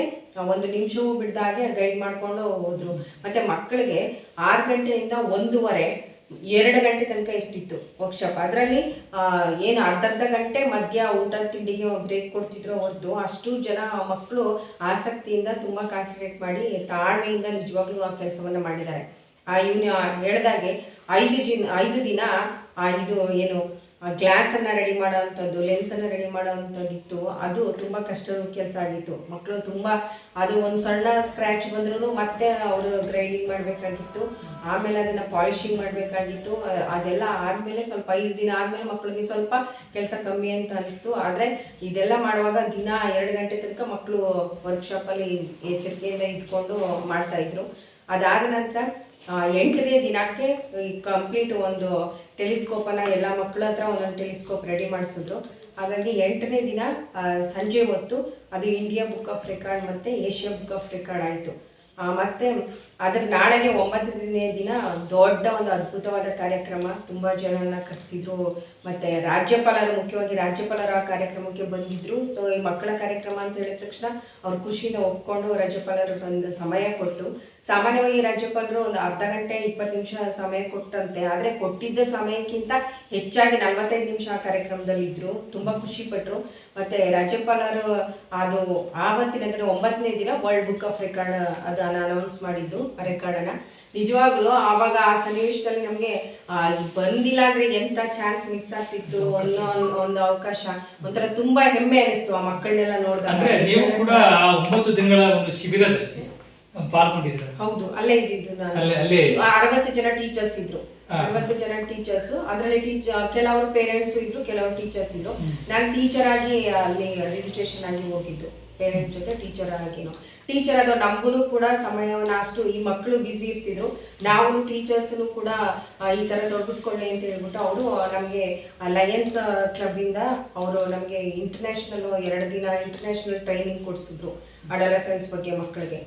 [SPEAKER 3] ಒಂದು ನಿಮಿಷವೂ ಬಿಡ್ದಾಗೆ ಗೈಡ್ ಮಾಡ್ಕೊಂಡು ಹೋದ್ರು. ಮತ್ತೆ ಮಕ್ಕಳಿಗೆ ಆರು ಗಂಟೆಯಿಂದ ಒಂದೂವರೆ, ಎರಡು ಗಂಟೆ ತನಕ ಇರ್ತಿತ್ತು ವರ್ಕ್ಶಾಪ್ ಅದರಲ್ಲಿ ಏನು ಅರ್ಧ ಅರ್ಧ ಗಂಟೆ ಮಧ್ಯ ಊಟ ತಿಂಡಿಗೆ ಬ್ರೇಕ್ ಕೊಡ್ತಿದ್ರು ಹೊರತು ಅಷ್ಟು ಜನ ಮಕ್ಕಳು ಆಸಕ್ತಿಯಿಂದ ತುಂಬ ಕಾನ್ಸಂಟ್ರೇಟ್ ಮಾಡಿ ತಾಳ್ಮೆಯಿಂದ ನಿಜವಾಗ್ಲೂ ಆ ಕೆಲಸವನ್ನು ಮಾಡಿದ್ದಾರೆ. ಆ ಇವನು ಹೇಳ್ದಾಗೆ ಐದು ಜಿನ್ ಐದು ದಿನ ಆ ಇದು ಏನು ಗ್ಲಾಸನ್ನು ರೆಡಿ ಮಾಡೋವಂಥದ್ದು ಲೆನ್ಸನ್ನು ರೆಡಿ ಮಾಡೋವಂಥದ್ದಿತ್ತು. ಅದು ತುಂಬ ಕಷ್ಟದ ಕೆಲಸ ಆಗಿತ್ತು. ಮಕ್ಕಳು ತುಂಬ ಅದು ಒಂದು ಸಣ್ಣ ಸ್ಕ್ರ್ಯಾಚ್ ಬಂದ್ರೂ ಮತ್ತೆ ಅವರು ಗ್ರೈಂಡಿಂಗ್ ಮಾಡಬೇಕಾಗಿತ್ತು. ಆಮೇಲೆ ಅದನ್ನು ಪಾಲಿಶಿಂಗ್ ಮಾಡಬೇಕಾಗಿತ್ತು. ಅದೆಲ್ಲ ಆದಮೇಲೆ ಸ್ವಲ್ಪ ಐದು ದಿನ ಆದಮೇಲೆ ಮಕ್ಕಳಿಗೆ ಸ್ವಲ್ಪ ಕೆಲಸ ಕಮ್ಮಿ ಅಂತ ಅನಿಸ್ತು. ಆದರೆ ಇದೆಲ್ಲ ಮಾಡುವಾಗ ದಿನ ಎರಡು ಗಂಟೆ ತನಕ ಮಕ್ಕಳು ವರ್ಕ್ಶಾಪಲ್ಲಿ ಎಚ್ಚರಿಕೆಯಿಂದ ಇದ್ಕೊಂಡು ಮಾಡ್ತಾಯಿದ್ರು ಅದಾದ ನಂತರ ಆ, ಎಂಟನೇ ದಿನಕ್ಕೆ ಈ ಕಂಪ್ಲೀಟ್ ಒಂದು ಟೆಲಿಸ್ಕೋಪನ್ನು ಎಲ್ಲ ಮಕ್ಕಳ ಹತ್ರ ಒಂದೊಂದು ಟೆಲಿಸ್ಕೋಪ್ ರೆಡಿ ಮಾಡಿಸಿದ್ರು. ಹಾಗಾಗಿ ಎಂಟನೇ ದಿನ ಸಂಜೆ ಹೊತ್ತು ಅದು ಇಂಡಿಯಾ ಬುಕ್ ಆಫ್ ರೆಕಾರ್ಡ್ ಮತ್ತು ಏಷ್ಯಾ ಬುಕ್ ಆಫ್ ರೆಕಾರ್ಡ್ ಆಯಿತು. ಮತ್ತು ಅದ್ರ ನಾಳೆಗೆ ಒಂಬತ್ತನೇ ದಿನ ದೊಡ್ಡ ಒಂದು ಅದ್ಭುತವಾದ ಕಾರ್ಯಕ್ರಮ. ತುಂಬ ಜನನ ಕರೆಸಿದ್ರು. ಮತ್ತು ರಾಜ್ಯಪಾಲರು, ಮುಖ್ಯವಾಗಿ ರಾಜ್ಯಪಾಲರ ಆ ಕಾರ್ಯಕ್ರಮಕ್ಕೆ ಬಂದಿದ್ದರು ಈ ಮಕ್ಕಳ ಕಾರ್ಯಕ್ರಮ ಅಂತ ಹೇಳಿದ ತಕ್ಷಣ ಅವ್ರ ಖುಷಿನ ಒಪ್ಕೊಂಡು ರಾಜ್ಯಪಾಲರು ಒಂದು ಸಮಯ ಕೊಟ್ಟು, ಸಾಮಾನ್ಯವಾಗಿ ರಾಜ್ಯಪಾಲರು ಒಂದು ಅರ್ಧ ಗಂಟೆ ಇಪ್ಪತ್ತು ನಿಮಿಷ ಸಮಯ ಕೊಟ್ಟಂತೆ, ಆದರೆ ಕೊಟ್ಟಿದ್ದ ಸಮಯಕ್ಕಿಂತ ಹೆಚ್ಚಾಗಿ ನಲವತ್ತೈದು ನಿಮಿಷ ಆ ಕಾರ್ಯಕ್ರಮದಲ್ಲಿ ಇದ್ದರು ತುಂಬ ಖುಷಿಪಟ್ಟರು ಮತ್ತು ರಾಜ್ಯಪಾಲರು ಅದು ಆವತ್ತಿನ ಅಂದರೆ ಒಂಬತ್ತನೇ ದಿನ ವರ್ಲ್ಡ್ ಬುಕ್ ಆಫ್ ರೆಕಾರ್ಡ್ ಅದನ್ನು ಅನೌನ್ಸ್ ಮಾಡಿದ್ದು. ಆ ರೆಕಾರ್ಡನ್ನು ನಿಜವಾಗ್ಲೂ ಆವಾಗ ಆ ಸನ್ನಿವೇಶದಲ್ಲಿ ನಮಗೆ ಬಂದಿಲ್ಲ ಅಂದ್ರೆ ಎಂತ ಚಾನ್ಸ್ ಮಿಸ್ ಆಗ್ತಿತ್ತು ಅನ್ನೋ ಒಂದು- ಅವಕಾಶ ಒಂಥರ ತುಂಬಾ ಹೆಮ್ಮೆ ಅನಿಸ್ತು ಆ ಮಕ್ಕಳನ್ನೆಲ್ಲ
[SPEAKER 1] ನೋಡಿದ್ರೆ ನೀವು ಕೂಡ ಒಂಬತ್ತು ದಿನಗಳ ಒಂದು ಶಿಬಿರದಲ್ಲಿ ಪಾಲ್ಗೊಂಡಿದ್ರು
[SPEAKER 3] ಹೌದು ಅಲ್ಲೇ ಇದ್ದಿದ್ದು ನಾನು. ಅರವತ್ತು ಜನ ಟೀಚರ್ಸ್ ಇದ್ರು. ಅರವತ್ತು ಜನ ಟೀಚರ್ಸ್ ಅದರಲ್ಲಿ ಟೀಚರ್ ಕೆಲವರು ಪೇರೆಂಟ್ಸ್ ಇದ್ರು ಕೆಲವರು ಟೀಚರ್ಸ್ ಇದ್ರು. ನಾನು ಟೀಚರ್ ಆಗಿ ಅಲ್ಲಿ ರಿಜಿಸ್ಟ್ರೇಷನ್ ಆಗಿ ಹೋಗಿದ್ದು ಪೇರೆಂಟ್ಸ್ ಜೊತೆ ಟೀಚರ್ ಆಗಿನೂ ಟೀಚರ್ ಅದು ನಮಗೂ ಕೂಡ ಸಮಯವನ್ನು ಅಷ್ಟು ಈ ಮಕ್ಕಳು ಬ್ಯುಸಿ ಇರ್ತಿದ್ರು. ನಾವು ಟೀಚರ್ಸ್ನು ಕೂಡ ಈ ಥರ ತೊಡಗಿಸ್ಕೊಳ್ಳಿ ಅಂತ ಹೇಳ್ಬಿಟ್ಟು ಅವರು ನಮಗೆ ಲಯನ್ಸ್ ಕ್ಲಬ್ಬಿಂದ ಅವರು ನಮಗೆ ಇಂಟರ್ನ್ಯಾಷನಲ್ ಎರಡು ದಿನ ಇಂಟರ್ನ್ಯಾಷನಲ್ ಟ್ರೈನಿಂಗ್ ಕೊಡಿಸಿದ್ರು ಅಡಲಸೆನ್ಸ್ ಬಗ್ಗೆ ಮಕ್ಕಳಿಗೆ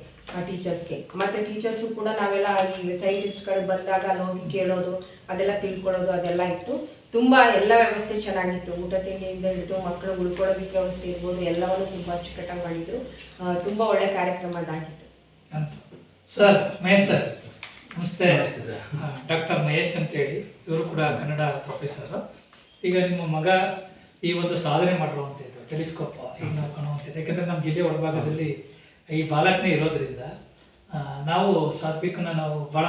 [SPEAKER 3] ಟೀಚರ್ಸ್ಗೆ ಮತ್ತು ಟೀಚರ್ಸು ಕೂಡ ನಾವೆಲ್ಲ ಈ ಸೈಂಟಿಸ್ಟ್ಗಳು ಬಂದಾಗ ಅಲ್ಲಿ ಹೋಗಿ ಕೇಳೋದು, ಅದೆಲ್ಲ ತಿಳ್ಕೊಳ್ಳೋದು ಅದೆಲ್ಲ ಇತ್ತು. ತುಂಬ ಎಲ್ಲ ವ್ಯವಸ್ಥೆ ಚೆನ್ನಾಗಿತ್ತು. ಊಟ ತಿಂಡಿಯಿಂದ ಹಿಡಿದು ಮಕ್ಕಳು ಉಳ್ಕೊಳ್ಳೋದಕ್ಕೆ ವ್ಯವಸ್ಥೆ ಇರ್ಬೋದು ಎಲ್ಲವನ್ನು ತುಂಬ ಅಚ್ಚುಕಟ್ಟಾಗಿ ಮಾಡಿದ್ರು. ತುಂಬ ಒಳ್ಳೆ ಕಾರ್ಯಕ್ರಮ ಅದಾಗಿತ್ತು.
[SPEAKER 1] Sir Mahesh sir. ನಮಸ್ತೆ. ಡಾಕ್ಟರ್ ಮಹೇಶ್ ಅಂತೇಳಿ. ಇವರು ಕೂಡ ಕನ್ನಡ ಪ್ರೊಫೆಸರು. ಈಗ ನಿಮ್ಮ ಮಗ ಈ ಒಂದು ಸಾಧನೆ ಮಾಡಿರುವಂಥದ್ದು ಟೆಲಿಸ್ಕೋಪ್ ಈಗ ನಾವು ಕಾಣುವಂಥದ್ದು ಯಾಕೆಂದರೆ ನಮ್ಮ ಜಿಲ್ಲೆ ಒಳಭಾಗದಲ್ಲಿ ಈ ಬಾಲಕನೇ ಇರೋದ್ರಿಂದ ನಾವು ಸಾತ್ವಿಕನ ನಾವು ಭಾಳ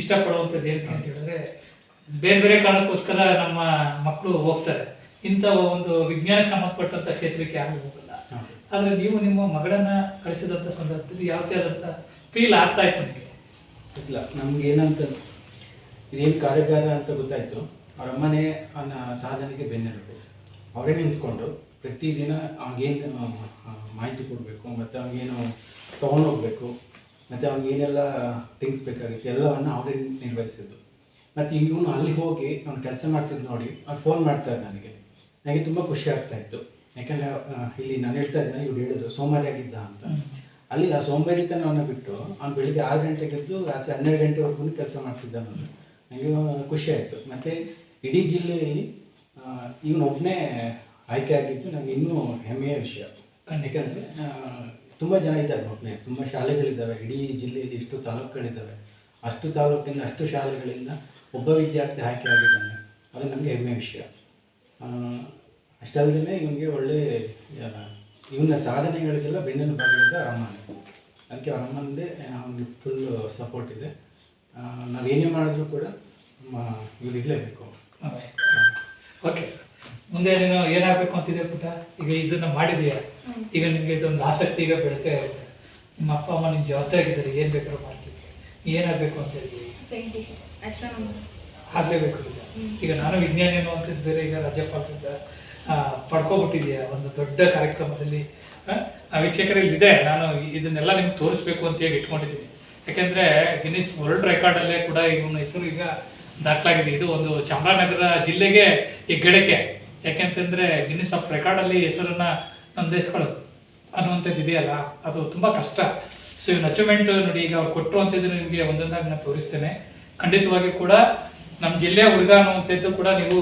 [SPEAKER 1] ಇಷ್ಟಪಡುವಂಥದ್ದು ಏನಕ್ಕೆ ಅಂತ ಹೇಳಿದ್ರೆ ಬೇರೆ ಬೇರೆ ಕಾರಣಕ್ಕೋಸ್ಕರ ನಮ್ಮ ಮಕ್ಕಳು ಹೋಗ್ತಾರೆ. ಇಂಥ ಒಂದು ವಿಜ್ಞಾನಕ್ಕೆ ಸಂಬಂಧಪಟ್ಟಂಥ ಕ್ಷೇತ್ರಕ್ಕೆ ಯಾರು ಹೋಗಲ್ಲ. ಆದರೆ ನೀವು ನಿಮ್ಮ ಮಗಳನ್ನ ಕಳಿಸಿದಂಥ ಸಂದರ್ಭದಲ್ಲಿ ಯಾವುದೇ ಆದಂಥ ಫೀಲ್ ಆಗ್ತಾ ಇತ್ತು ನಿಮಗೆ?
[SPEAKER 4] ಇಲ್ಲ ನಮ್ಗೆ ಏನಂತ ಇದೇನು ಕಾರ್ಯಾಗಾರ ಅಂತ ಗೊತ್ತಾಯ್ತು. ಅವರ ಅಮ್ಮನೇ ಅವನ ಸಾಧನೆಗೆ ಬೆನ್ನೆಲುಬು. ಅವರೇ ನಿಂತ್ಕೊಂಡು ಪ್ರತಿದಿನ ಅವ್ನಿಗೇನು ಮಾಹಿತಿ ಕೊಡಬೇಕು ಮತ್ತು ಅವ್ನಿಗೇನು ತೊಗೊಂಡೋಗ್ಬೇಕು ಮತ್ತು ಅವ್ನಿಗೇನೆಲ್ಲ ತಿಂಗ್ಸ್ ಬೇಕಾಗಿತ್ತು ಎಲ್ಲವನ್ನು ಅವರೇ ನಿರ್ವಹಿಸಿದ್ದು. ಮತ್ತು ಇವನು ಅಲ್ಲಿ ಹೋಗಿ ಅವ್ನು ಕೆಲಸ ಮಾಡ್ತಿದ್ದು ನೋಡಿ ಅವ್ನು ಫೋನ್ ಮಾಡ್ತಾರೆ ನನಗೆ. ನನಗೆ ತುಂಬ ಖುಷಿ ಆಗ್ತಾ ಇತ್ತು. ಯಾಕಂದರೆ ಇಲ್ಲಿ ನಾನು ಹೇಳ್ತಾ ಇದ್ದೆ ಇವ್ರು ಹೇಳಿದ್ರು ಸೋಮಾರಿಯಾಗಿದ್ದ ಅಂತ. ಅಲ್ಲಿ ಆ ಸೋಂಬೇರಿತನವನ್ನು ಬಿಟ್ಟು ಅವ್ನು ಬೆಳಿಗ್ಗೆ ಆರು ಗಂಟೆಗೆ ಎದ್ದು ರಾತ್ರಿ ಹನ್ನೆರಡು ಗಂಟೆವರೆಗೂ ಕೆಲಸ ಮಾಡ್ತಿದ್ದ ನಾನು ನನಗೆ ಖುಷಿ ಆಯಿತು. ಮತ್ತು ಇಡೀ ಜಿಲ್ಲೆಯಲ್ಲಿ ಇವನೊಬ್ಬನೇ ಆಯ್ಕೆ ಆಗಿದ್ದು ನನಗೆ ಇನ್ನೂ ಹೆಮ್ಮೆಯ ವಿಷಯ. ಯಾಕಂದರೆ ತುಂಬ ಜನ ಇದ್ದಾರೆ ಒಬ್ಬನೇ ತುಂಬ ಶಾಲೆಗಳಿದ್ದಾವೆ. ಇಡೀ ಜಿಲ್ಲೆಯಲ್ಲಿ ಇಷ್ಟು ತಾಲೂಕುಗಳಿದ್ದಾವೆ. ಅಷ್ಟು ತಾಲೂಕಿಂದ ಅಷ್ಟು ಶಾಲೆಗಳಿಂದ ಒಬ್ಬ ವಿದ್ಯಾರ್ಥಿ ಆಯ್ಕೆ ಆಗಿದ್ದಾನೆ. ಅದು ನನಗೆ ಹೆಮ್ಮೆ ವಿಷಯ. ಆ, ಅಷ್ಟಲ್ಲದೆ ಇವನಿಗೆ ಒಳ್ಳೆ ಇವನ ಸಾಧನೆಗಳಿಗೆಲ್ಲ ಬೆನ್ನೆಲುಬಾಗಿರೋದು ರಾಮನ್ ಅದಕ್ಕೆ ಅರಮನೆದೇ ಅವನಿಗೆ ಫುಲ್ ಸಪೋರ್ಟ್ ಇದೆ. ನಾವು ನಾವೇನೇ ಮಾಡಿದ್ರು ಕೂಡ ಇವ್ರು ಇರಲೇಬೇಕು.
[SPEAKER 1] ಓಕೆ ಸರ್ ಮುಂದೆ ನೀನು ಏನಾಗಬೇಕು ಅಂತಿದೆ ಪುಟ? ಈಗ ಇದನ್ನ ಮಾಡಿದೀಯ? ಈಗ ನಿಮಗೆ ಇದೊಂದು ಆಸಕ್ತಿ ಈಗ ಬೆಳಕೆ ನಿಮ್ಮ ಅಪ್ಪ ಅಮ್ಮ ನಿಮ್ಮ ಜವಾಬ್ದಾರಿಗಿದ್ದಾರೆ ಏನು ಬೇಕಾದ್ರೂ ಮಾಡ್ತೀವಿ. ಏನಾಗಬೇಕು ಅಂತ ಹೇಳಿ?
[SPEAKER 2] ಸೈಂಟಿಸ್ಟ್ ಆಸ್ಟ್ರಾನಮರ್
[SPEAKER 1] ಆಗಲೇಬೇಕು ಈಗ ಈಗ ನಾನು ವಿಜ್ಞಾನಿ ಅನ್ನುವಂಥದ್ದು ಬೇರೆ ಈಗ ರಾಜ್ಯಪಾಲರಿಂದ ಪಡ್ಕೊಬಿಟ್ಟಿದೆಯಾ ಒಂದು ದೊಡ್ಡ ಕಾರ್ಯಕ್ರಮದಲ್ಲಿ ಆ, ವೀಕ್ಷಕರ ವೀಕ್ಷಕರಲ್ಲಿ ಇದೆ ನಾನು ಇದನ್ನೆಲ್ಲ ನಿಮ್ಗೆ ತೋರಿಸ್ಬೇಕು ಅಂತ ಹೇಳಿ ಇಟ್ಕೊಂಡಿದ್ದೀನಿ. ಯಾಕೆಂದರೆ ಗಿನ್ನಿಸ್ ವರ್ಲ್ಡ್ ರೆಕಾರ್ಡಲ್ಲೇ ಕೂಡ ಇವನ ಹೆಸರು ಈಗ ದಾಖಲಾಗಿದೆ. ಇದು ಒಂದು ಚಾಮರಾಜನಗರ ಜಿಲ್ಲೆಗೆ ಈ ಹೆಗ್ಗಳಿಕೆ ಯಾಕೆಂತಂದರೆ ಗಿನ್ನಿಸ್ ಆಫ್ ರೆಕಾರ್ಡಲ್ಲಿ ಹೆಸರನ್ನು ನೋಂದಾಯಿಸ್ಕೊಳ್ಳೋದು ಅನ್ನುವಂಥದ್ದು ಇದೆಯಲ್ಲ ಅದು ತುಂಬ ಕಷ್ಟ. ಸೊ ಇವನ್ ಅಚೀವ್ಮೆಂಟ್ ನೋಡಿ ಈಗ ಅವ್ರು ಕೊಟ್ಟರು ಅಂತಿದ್ರೆ ನಿಮಗೆ ಒಂದೊಂದಾಗಿ ನಾನು ತೋರಿಸ್ತೇನೆ. ಖಂಡಿತವಾಗಿ ಕೂಡ ನಮ್ಮ ಜಿಲ್ಲೆಯ ಹುಡುಗ ಅನ್ನುವಂಥದ್ದು ಕೂಡ ನೀವು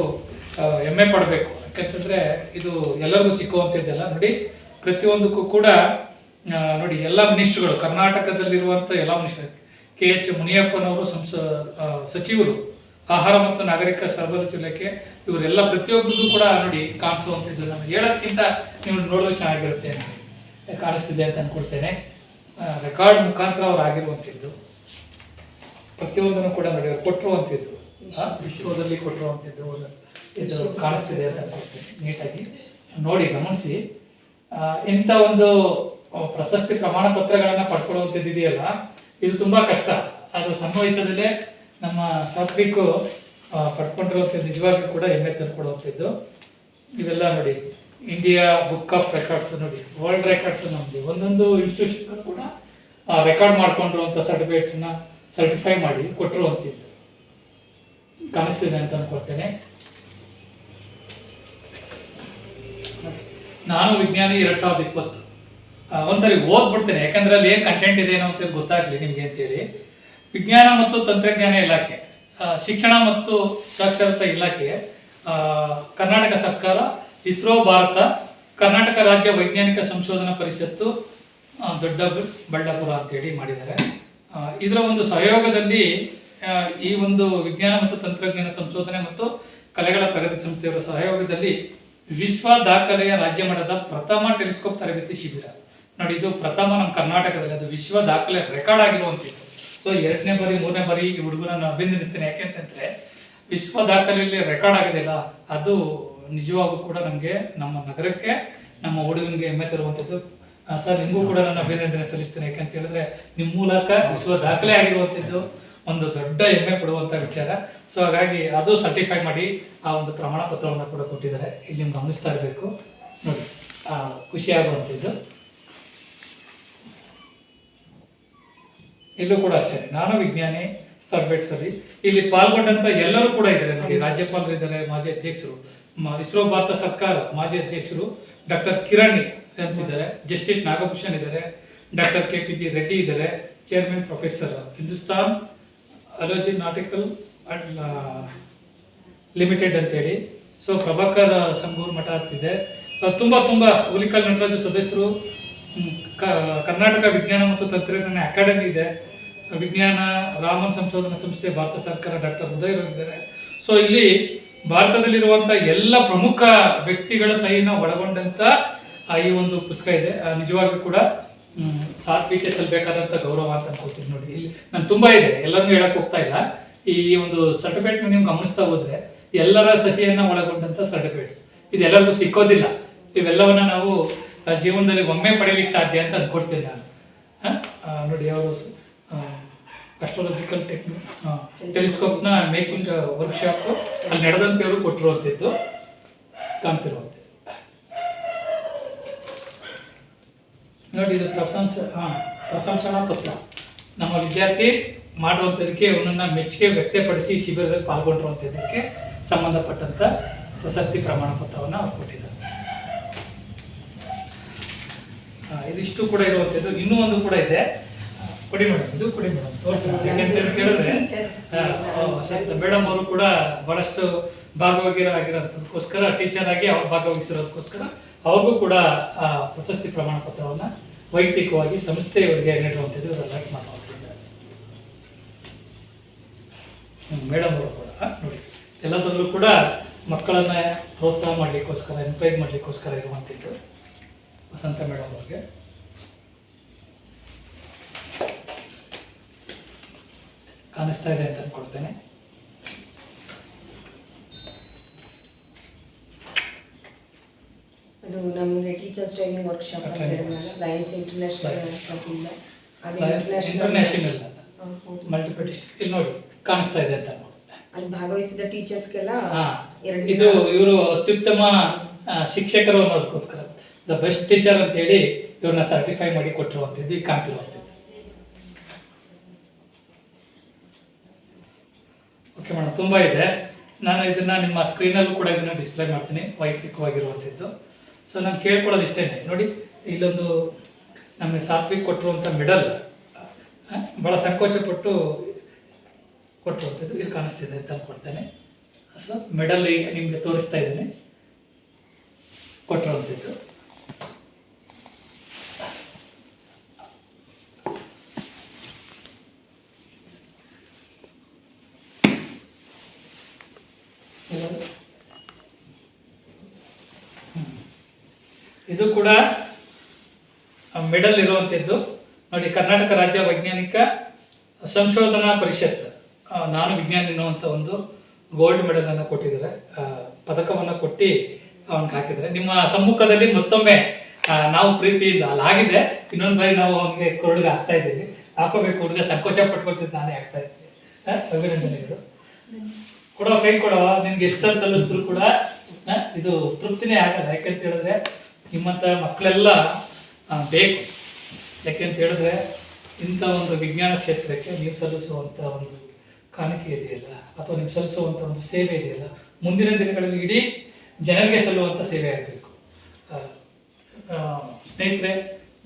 [SPEAKER 1] ಹೆಮ್ಮೆ ಪಡಬೇಕು. ಯಾಕಂತಂದರೆ ಇದು ಎಲ್ಲರಿಗೂ ಸಿಕ್ಕುವಂಥದ್ದೆಲ್ಲ ನೋಡಿ. ಪ್ರತಿಯೊಂದಕ್ಕೂ ಕೂಡ ನೋಡಿ ಎಲ್ಲ ಮಿನಿಸ್ಟ್ರುಗಳು, ಕರ್ನಾಟಕದಲ್ಲಿರುವಂಥ ಎಲ್ಲ ಮಿನಿಸ್ಟರ್, ಕೆ ಎಚ್ ಮುನಿಯಪ್ಪನವರು, ಸಂಸ ಸಚಿವರು, ಆಹಾರ ಮತ್ತು ನಾಗರಿಕ ಸರಬರಾಜು ಇಲಾಖೆ, ಇವರೆಲ್ಲ ಪ್ರತಿಯೊಬ್ಬರಿಗೂ ಕೂಡ ನೋಡಿ ಕಾಣಿಸುವಂಥದ್ದು. ನಾನು ಹೇಳೋದ್ಕಿಂತ ನೀವು ನೋಡಲು ಚೆನ್ನಾಗಿರುತ್ತೆ ಕಾಣಿಸ್ತಿದೆ ಅಂತ ಅಂದ್ಕೊಳ್ತೇನೆ ರೆಕಾರ್ಡ್ ಮುಖಾಂತರ ಅವ್ರು ಆಗಿರುವಂಥದ್ದು. ಪ್ರತಿಯೊಂದನ್ನು ಕೂಡ ನೋಡಿ ಕೊಟ್ಟರು ಅಂತಿದ್ರು. ವಿಶ್ವದಲ್ಲಿ ಕೊಟ್ಟಿರುವಂಥದ್ದು ಒಂದು ಇದು ಕಾಣಿಸ್ತಿದೆ ಅಂತ ಅನ್ಕೊಳ್ತೀನಿ ನೀಟಾಗಿ. ನೋಡಿ ಗಮನಿಸಿ. ಇಂಥ ಒಂದು ಪ್ರಶಸ್ತಿ ಪ್ರಮಾಣ ಪತ್ರಗಳನ್ನು ಪಡ್ಕೊಳ್ಳುವಂಥದ್ದು ಇದೆಯಲ್ಲ ಇದು ತುಂಬ ಕಷ್ಟ. ಅದು ಸಣ್ಣ ವಯಸ್ಸದಲ್ಲೇ ನಮ್ಮ ಸಾತ್ವಿಕು ಪಡ್ಕೊಂಡಿರುವಂಥದ್ದು ನಿಜವಾಗಿಯೂ ಕೂಡ ಹೆಮ್ಮೆ ತಂದುಕೊಡುವಂಥದ್ದು. ಇವೆಲ್ಲ ನೋಡಿ ಇಂಡಿಯಾ ಬುಕ್ ಆಫ್ ರೆಕಾರ್ಡ್ಸ್ ನೋಡಿ ವರ್ಲ್ಡ್ ರೆಕಾರ್ಡ್ಸ್ ನಮ್ಮದು ಒಂದೊಂದು ಇನ್ಸ್ಟಿಟ್ಯೂಷನ್ ಕೂಡ ರೆಕಾರ್ಡ್ ಮಾಡ್ಕೊಂಡಿರುವಂಥ ಸರ್ಟಿಫಿಕೇಟನ್ನ ಸರ್ಟಿಫೈ ಮಾಡಿ ಕೊಟ್ಟಿರುವಂಥದ್ದು ಕಾಣಿಸ್ತಿದೆ ಅಂತ ಅನ್ಕೊಳ್ತೇನೆ. ನಾನು ವಿಜ್ಞಾನಿ ಎರಡು ಸಾವಿರದ ಇಪ್ಪತ್ತು. ಒಂದ್ಸರಿ ಓದ್ಬಿಡ್ತೇನೆ, ಯಾಕಂದ್ರೆ ಅಲ್ಲಿ ಏನು ಕಂಟೆಂಟ್ ಇದೆ ಏನೋ ಅಂತ ಗೊತ್ತಾಗ್ಲಿ ನಿಮಗೆ ಅಂತೇಳಿ. ವಿಜ್ಞಾನ ಮತ್ತು ತಂತ್ರಜ್ಞಾನ ಇಲಾಖೆ ಶಿಕ್ಷಣ ಮತ್ತು ಸಾಕ್ಷರತಾ ಇಲಾಖೆ ಕರ್ನಾಟಕ ಸರ್ಕಾರ, ಇಸ್ರೋ ಭಾರತ, ಕರ್ನಾಟಕ ರಾಜ್ಯ ವೈಜ್ಞಾನಿಕ ಸಂಶೋಧನಾ ಪರಿಷತ್ತು ದೊಡ್ಡ ಬಳ್ಳಾಪುರ ಅಂತೇಳಿ ಮಾಡಿದ್ದಾರೆ. ಇದರ ಒಂದು ಸಹಯೋಗದಲ್ಲಿ ಈ ಒಂದು ವಿಜ್ಞಾನ ಮತ್ತು ತಂತ್ರಜ್ಞಾನ ಸಂಶೋಧನೆ ಮತ್ತು ಕಲೆಗಳ ಪ್ರಗತಿ ಸಂಸ್ಥೆಯವರ ಸಹಯೋಗದಲ್ಲಿ ವಿಶ್ವ ದಾಖಲೆಯ ರಾಜ್ಯ ಮಟ್ಟದ ಪ್ರಥಮ ಟೆಲಿಸ್ಕೋಪ್ ತರಬೇತಿ ಶಿಬಿರ. ನೋಡಿ, ಇದು ಪ್ರಥಮ ನಮ್ಮ ಕರ್ನಾಟಕದಲ್ಲಿ, ಅದು ವಿಶ್ವ ದಾಖಲೆ ರೆಕಾರ್ಡ್ ಆಗಿರುವಂಥದ್ದು. ಸೊ ಎರಡನೇ ಬಾರಿ, ಮೂರನೇ ಬಾರಿ ಈ ಹುಡುಗನನ್ನು ಅಭಿನಂದಿಸ್ತೇನೆ. ಯಾಕೆಂತಂದ್ರೆ ವಿಶ್ವ ದಾಖಲೆಯಲ್ಲಿ ರೆಕಾರ್ಡ್ ಆಗೋದಿಲ್ಲ. ಅದು ನಿಜವಾಗೂ ಕೂಡ ನಮಗೆ ನಮ್ಮ ನಗರಕ್ಕೆ, ನಮ್ಮ ಹುಡುಗನಿಗೆ ಹೆಮ್ಮೆ ತರುವಂಥದ್ದು. ಸರ್ ನಿಮಗೂ ಕೂಡ ನಾನು ಅಭಿನಂದನೆ ಸಲ್ಲಿಸ್ತೇನೆ. ಯಾಕಂತ ಹೇಳಿದ್ರೆ ನಿಮ್ಮ ಮೂಲಕ ವಿಶ್ವ ದಾಖಲೆ ಆಗಿರುವಂಥದ್ದು ಒಂದು ದೊಡ್ಡ ಹೆಮ್ಮೆ ಪಡುವಂಥ ವಿಚಾರ. ಸೊ ಹಾಗಾಗಿ ಅದು ಸರ್ಟಿಫೈ ಮಾಡಿ ಆ ಒಂದು ಪ್ರಮಾಣ ಪತ್ರವನ್ನು ಕೂಡ ಕೊಟ್ಟಿದ್ದಾರೆ. ಇಲ್ಲಿ ನಿಮ್ಗೆ ಗಮನಿಸ್ತಾ ಇರಬೇಕು. ನೋಡಿ ಆ, ಖುಷಿ ಆಗುವಂಥದ್ದು ಇಲ್ಲೂ ಕೂಡ ಅಷ್ಟೇ. ನಾನು ವಿಜ್ಞಾನಿ ಸರ್ಬೇಟ್ಸಲ್ಲಿ ಇಲ್ಲಿ ಪಾಲ್ಗೊಂಡಂತ ಎಲ್ಲರೂ ಕೂಡ ಇದ್ದಾರೆ ನೋಡಿ ರಾಜ್ಯಪಾಲರು ಇದ್ದಾರೆ ಮಾಜಿ ಅಧ್ಯಕ್ಷರು ಇಸ್ರೋ ಭಾರತ ಸರ್ಕಾರ ಮಾಜಿ ಅಧ್ಯಕ್ಷರು ಡಾಕ್ಟರ್ ಕಿರಣ್. ಅಂತಿದ್ದಾರೆ. ಜಸ್ಟಿಸ್ ನಾಗಭೂಷಣ್ ಇದ್ದಾರೆ. Doctor K P G Reddy ಇದ್ದಾರೆ. Chairman professor Hindustan aeronautical and limited ಅಂತೇಳಿ ಸೊ ಪ್ರಭಾಕರ್ ಸಂಗೂರ್ ಮಠ ಅಂತಿದೆ ತುಂಬ ತುಂಬ ಹುಲಿಕಲ್ ನಟರಾಜ ಸದಸ್ಯರು ಕರ್ನಾಟಕ ವಿಜ್ಞಾನ ಮತ್ತು ತಂತ್ರಜ್ಞಾನ ಅಕಾಡೆಮಿ ಇದೆ. ವಿಜ್ಞಾನ ರಾಮನ್ ಸಂಶೋಧನಾ ಸಂಸ್ಥೆ ಭಾರತ ಸರ್ಕಾರ ಡಾಕ್ಟರ್ ಉದಯ್ ಇದ್ದಾರೆ. ಸೊ ಇಲ್ಲಿ ಭಾರತದಲ್ಲಿರುವಂಥ ಎಲ್ಲ ಪ್ರಮುಖ ವ್ಯಕ್ತಿಗಳ ಸಹಿನ ಒಳಗೊಂಡಂತ ಆ, ಈ ಒಂದು ಪುಸ್ತಕ ಇದೆ. ನಿಜವಾಗ್ಲೂ ಕೂಡ ಸಾತ್ವಿಕೆ ಸಲ್ಬೇಕಾದಂಥ ಗೌರವ ಅಂತ ಅನ್ಕೋತೀನಿ ನೋಡಿ. ಇಲ್ಲಿ ನಾನು ತುಂಬ ಇದೆ. ಎಲ್ಲರನ್ನೂ ಹೇಳಕ್ ಹೋಗ್ತಾ ಇಲ್ಲ. ಈ ಒಂದು ಸರ್ಟಿಫಿಕೇಟ್ ನೀವು ಗಮನಿಸ್ತಾ ಹೋದ್ರೆ ಎಲ್ಲರ ಸಹಿಯನ್ನು ಒಳಗೊಂಡಂಥ ಸರ್ಟಿಫಿಕೇಟ್ಸ್ ಇದೆಲ್ಲರಿಗೂ ಸಿಕ್ಕೋದಿಲ್ಲ. ಇವೆಲ್ಲವನ್ನ ನಾವು ಜೀವನದಲ್ಲಿ ಒಮ್ಮೆ ಪಡೀಲಿಕ್ಕೆ ಸಾಧ್ಯ ಅಂತ ಅನ್ಕೊಡ್ತೀನಿ ನಾನು. ನೋಡಿ ಅವರು ಅಸ್ಟ್ರಾಲಜಿಕಲ್ ಟೆಕ್ನಿಕ್ ಟೆಲಿಸ್ಕೋಪ್ನ ಮೇಕಿಂಗ್ ವರ್ಕ್ಶಾಪ್ ಅಲ್ಲಿ ನಡೆದಂತೆಯವರು ಕೊಟ್ಟಿರುವಂಥದ್ದು ಕಾಣ್ತಿರುವಂಥದ್ದು ನೋಡಿ, ಇದು ಪ್ರಶಂಸ, ಹಾಂ, ಪ್ರಶಂಸನಾ ಪತ್ರ ನಮ್ಮ ವಿದ್ಯಾರ್ಥಿ ಮಾಡುವಂಥದಕ್ಕೆ ಇವನನ್ನ ಮೆಚ್ಚುಗೆ ವ್ಯಕ್ತಪಡಿಸಿ ಶಿಬಿರದಲ್ಲಿ ಪಾಲ್ಗೊಂಡಿರುವಂಥದ್ದಕ್ಕೆ ಸಂಬಂಧಪಟ್ಟಂಥ ಪ್ರಶಸ್ತಿ ಪ್ರಮಾಣ ಪತ್ರವನ್ನು ಅವ್ರು ಕೊಟ್ಟಿದ್ದಾರೆ. ಇದಿಷ್ಟು ಕೂಡ ಇರುವಂಥದ್ದು. ಇನ್ನೂ ಒಂದು ಕೂಡ ಇದೆ. ಕೊಡಿ ಮೇಡಮ್, ಇದು ಕೊಡಿ ಮೇಡಮ್. ತೋರಿಸ್ತಾರೆ ಯಾಕೆಂತ ಕೇಳಿದ್ರೆ ಮೇಡಮ್ ಅವರು ಕೂಡ ಬಹಳಷ್ಟು ಭಾಗವಾಗಿರೋ ಆಗಿರೋದಕ್ಕೋಸ್ಕರ, ಟೀಚರ್ ಆಗಿ ಅವ್ರು ಭಾಗವಹಿಸಿರೋದಕ್ಕೋಸ್ಕರ ಅವ್ರಿಗೂ ಕೂಡ ಪ್ರಶಸ್ತಿ ಪ್ರಮಾಣ ಪತ್ರವನ್ನು ವೈಯಕ್ತಿಕವಾಗಿ ಸಂಸ್ಥೆಯವರಿಗೆ ನೀಡುವಂಥದ್ದು ಇವರು ಅಲರ್ಟ್ ಮಾಡುವಂಥದ್ದು. ಮೇಡಮ್ ಅವರು ಕೂಡ ನೋಡಿ. ಎಲ್ಲದರಲ್ಲೂ ಕೂಡ ಮಕ್ಕಳನ್ನ ಪ್ರೋತ್ಸಾಹ ಮಾಡಲಿಕ್ಕೋಸ್ಕರ ಎನ್ಕರೇಜ್ ಮಾಡಲಿಕ್ಕೋಸ್ಕರ ಇರುವಂಥದ್ದು ವಸಂತ ಮೇಡಮ್ ಅವ್ರಿಗೆ. ಕಾಣಿಸ್ತಾ ಇದೆ ಅಂತ ಅನ್ಕೊಳ್ತೇನೆ.
[SPEAKER 3] ಅದು ನಮಗೆ ಟೀಚರ್ಸ್ ಟ್ರೈನಿಂಗ್ ವರ್ಕ್ಶಾಪ್
[SPEAKER 1] ಅಂತ
[SPEAKER 3] ಲೈನ್ಸ್ ಇಂಟರ್ನ್ಯಾಷನಲ್ ಇಂದ ಅದು
[SPEAKER 1] ಇಂಟರ್ನ್ಯಾಷನಲ್ ಮಲ್ಟಿಪಲ್ ಡಿಸ್ಟ್ರಿಕ್ಟ್ ಇಲ್ಲಿ ನೋಡಿ ಕಾಣಿಸ್ತಾ ಇದೆ ಅಂತ.
[SPEAKER 3] ಅಲ್ಲಿ ಭಾಗವಹಿಸಿದ ಟೀಚರ್ಸ್ಗೆಲ್ಲ. ಎರಡು
[SPEAKER 1] ಇದು ಇವರು ಅತ್ಯುತ್ತಮ ಶಿಕ್ಷಕರು ಅನ್ನೋದಕ್ಕೋಸ್ಕರ. ದ ಬೆಸ್ಟ್ ಟೀಚರ್ ಅಂತ ಹೇಳಿ ಇವ್ರನ್ನ ಸರ್ಟಿಫೈ ಮಾಡಿ ಕೊಟ್ಟಿರುವಂಥದ್ದು ಈ ಕಾಣ್ತಿರುವಂಥದ್ದು. ಓಕೆ ಮೇಡಮ್ ತುಂಬ ಇದೆ. ನಾನು ಇದನ್ನ ನಿಮ್ಮ ಸ್ಕ್ರೀನಲ್ಲೂ ಕೂಡ ಇದನ್ನ ಡಿಸ್ಪ್ಲೇ ಮಾಡ್ತೀನಿ ವೈಯಕ್ತಿಕವಾಗಿರುವಂಥದ್ದು. ಸೊ ನಾನು ಕೇಳ್ಕೊಳ್ಳೋದು ಇಷ್ಟೇ. ನೋಡಿ, ಇಲ್ಲೊಂದು ನಮಗೆ ಸಾತ್ವಿಕ್ ಕೊಟ್ಟಿರುವಂಥ ಮೆಡಲ್. ಭಾಳ ಸಂಕೋಚಪಟ್ಟು ಕೊಟ್ಟಿರುವಂಥದ್ದು ಇಲ್ಲಿ ಕಾಣಿಸ್ತಿದೆ ಅಂತ ಕೊಡ್ತೇನೆ ಸೊ ಮೆಡಲ್ ಈಗ ನಿಮಗೆ ತೋರಿಸ್ತಾ ಇದ್ದೇನೆ. ಕೊಟ್ಟಿರುವಂಥದ್ದು ಎಲ್ಲದು? ಹ್ಮ್. ಇದು ಕೂಡ ಮಿಡಲ್ ಇರುವಂಥದ್ದು ನೋಡಿ, ಕರ್ನಾಟಕ ರಾಜ್ಯ ವೈಜ್ಞಾನಿಕ ಸಂಶೋಧನಾ ಪರಿಷತ್. ನಾನು ವಿಜ್ಞಾನಿ ಅನ್ನುವಂಥ ಒಂದು ಗೋಲ್ಡ್ ಮೆಡಲನ್ನು ಕೊಟ್ಟಿದ್ದಾರೆ. ಪದಕವನ್ನು ಕೊಟ್ಟು ಅವನಿಗೆ ಹಾಕಿದ್ದಾರೆ. ನಿಮ್ಮ ಸಮ್ಮುಖದಲ್ಲಿ ಮತ್ತೊಮ್ಮೆ ನಾವು ನಾವು ಪ್ರೀತಿಯಿಂದ ಅಲ್ಲಾಗಿದೆ ಇನ್ನೊಂದು ಬಾರಿ ನಾವು ಅವನಿಗೆ ಕುರುಡುಗ ಹಾಕ್ತಾ ಇದ್ದೀವಿ. ಹಾಕೋಬೇಕು, ಹುಡುಗ ಸಂಕೋಚ ಪಟ್ಕೊಳ್ತಿದ್ದು ನಾನೇ ಆಗ್ತಾ ಇದ್ದೀನಿ ಅಭಿನಂದನೆಗಳು. ಕೊಡೋ ಕೈ ಕೊಡೋ ನಿನ್ಗೆ ಎಷ್ಟು ಸಲ ಸಲ್ಲಿಸಿದ್ರು ಕೂಡ ಇದು ತೃಪ್ತಿನೇ ಆಗಲ್ಲ. ಯಾಕಂತ ಹೇಳಿದ್ರೆ ನಿಮ್ಮಂಥ ಮಕ್ಕಳೆಲ್ಲ ಬೇಕು. ಯಾಕೆಂತ ಹೇಳಿದ್ರೆ, ಇಂಥ ಒಂದು ವಿಜ್ಞಾನ ಕ್ಷೇತ್ರಕ್ಕೆ ನೀವು ಸಲ್ಲಿಸುವಂಥ ಒಂದು ಕಾಣಿಕೆ ಇದೆಯಲ್ಲ, ಅಥವಾ ನೀವು ಸಲ್ಲಿಸುವಂಥ ಒಂದು ಸೇವೆ ಇದೆಯಲ್ಲ, ಮುಂದಿನ ದಿನಗಳಲ್ಲಿ ಇಡೀ ಜನರಿಗೆ ಸಲ್ಲುವಂಥ ಸೇವೆ ಆಗಬೇಕು. ಸ್ನೇಹಿತರೆ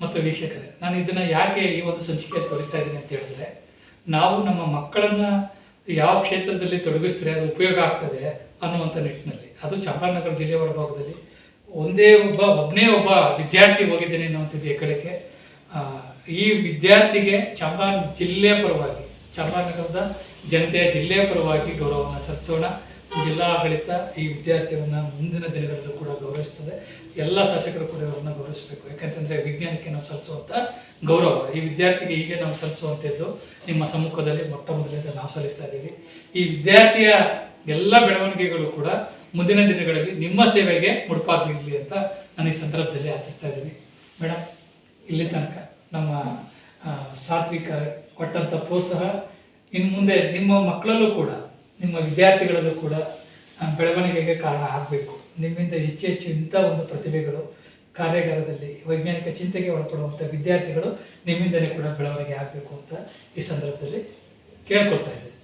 [SPEAKER 1] ಮತ್ತು ವೀಕ್ಷಕರೇ, ನಾನು ಇದನ್ನು ಯಾಕೆ ಈ ಒಂದು ಸಂಚಿಕೆಯಲ್ಲಿ ತೋರಿಸ್ತಾ ಇದ್ದೀನಿ ಅಂತ ಹೇಳಿದ್ರೆ, ನಾವು ನಮ್ಮ ಮಕ್ಕಳನ್ನ ಯಾವ ಕ್ಷೇತ್ರದಲ್ಲಿ ತೊಡಗಿಸಿದ್ರೆ ಅದು ಉಪಯೋಗ ಆಗ್ತದೆ ಅನ್ನುವಂಥ ನಿಟ್ಟಿನಲ್ಲಿ. ಅದು ಚಾಮರಾಜನಗರ ಜಿಲ್ಲೆಯ ಒಳಭಾಗದಲ್ಲಿ ಒಂದೇ ಒಬ್ಬ ಒಬ್ಬನೇ ಒಬ್ಬ ವಿದ್ಯಾರ್ಥಿ ಹೋಗಿದ್ದೇನೆ ಅನ್ನುವಂಥದ್ದು ಹೆಗ್ಗಳಿಕೆ ಈ ವಿದ್ಯಾರ್ಥಿಗೆ ಚಾಮರಾಜ ಜಿಲ್ಲೆಯ ಪರವಾಗಿ ಚಾಮರಾಜನಗರದ ಜನತೆಯ ಜಿಲ್ಲೆಯ ಪರವಾಗಿ ಗೌರವವನ್ನು ಸಲ್ಲಿಸೋಣ. ಜಿಲ್ಲಾಡಳಿತ ಈ ವಿದ್ಯಾರ್ಥಿಯನ್ನು ಮುಂದಿನ ದಿನಗಳಲ್ಲೂ ಕೂಡ ಗೌರವಿಸ್ತದೆ. ಎಲ್ಲ ಶಾಸಕರು ಕೂಡ ಇವರನ್ನ ಗೌರವಿಸಬೇಕು. ಯಾಕಂತಂದ್ರೆ ವಿಜ್ಞಾನಕ್ಕೆ ನಾವು ಸಲ್ಲಿಸುವಂಥ ಗೌರವ, ಈ ವಿದ್ಯಾರ್ಥಿಗೆ ಹೀಗೆ ನಾವು ಸಲ್ಲಿಸುವಂಥದ್ದು ನಿಮ್ಮ ಸಮ್ಮುಖದಲ್ಲಿ, ಮೊಟ್ಟ ಮೊದಲಿಂದ ನಾವು ಸಲ್ಲಿಸ್ತಾ ಇದ್ದೀವಿ. ಈ ವಿದ್ಯಾರ್ಥಿಯ ಎಲ್ಲ ಬೆಳವಣಿಗೆಗಳು ಕೂಡ ಮುಂದಿನ ದಿನಗಳಲ್ಲಿ ನಿಮ್ಮ ಸೇವೆಗೆ ಮುಡುಪಾಗಲಿರಲಿ ಅಂತ ನಾನು ಈ ಸಂದರ್ಭದಲ್ಲಿ ಆಶಿಸ್ತಾ ಇದ್ದೀನಿ. ಮೇಡಮ್ ಇಲ್ಲಿ ತನಕ ನಮ್ಮ ಸಾತ್ವಿಕ ಕೊಟ್ಟಂಥ ಪ್ರೋತ್ಸಾಹ ಇನ್ನು ಮುಂದೆ ನಿಮ್ಮ ಮಕ್ಕಳಲ್ಲೂ ಕೂಡ, ನಿಮ್ಮ ವಿದ್ಯಾರ್ಥಿಗಳಲ್ಲೂ ಕೂಡ ಬೆಳವಣಿಗೆಗೆ ಕಾರಣ ಆಗಬೇಕು. ನಿಮ್ಮಿಂದ ಹೆಚ್ಚು ಹೆಚ್ಚು ಇಂಥ ಒಂದು ಪ್ರತಿಭೆಗಳು ಕಾರ್ಯಾಗಾರದಲ್ಲಿ ವೈಜ್ಞಾನಿಕ ಚಿಂತೆಗೆ ಒಳಪಡುವಂಥ ವಿದ್ಯಾರ್ಥಿಗಳು ನಿಮ್ಮಿಂದಲೇ ಕೂಡ ಬೆಳವಣಿಗೆ ಆಗಬೇಕು ಅಂತ ಈ ಸಂದರ್ಭದಲ್ಲಿ ಕೇಳ್ಕೊಳ್ತಾ ಇದ್ದೀನಿ.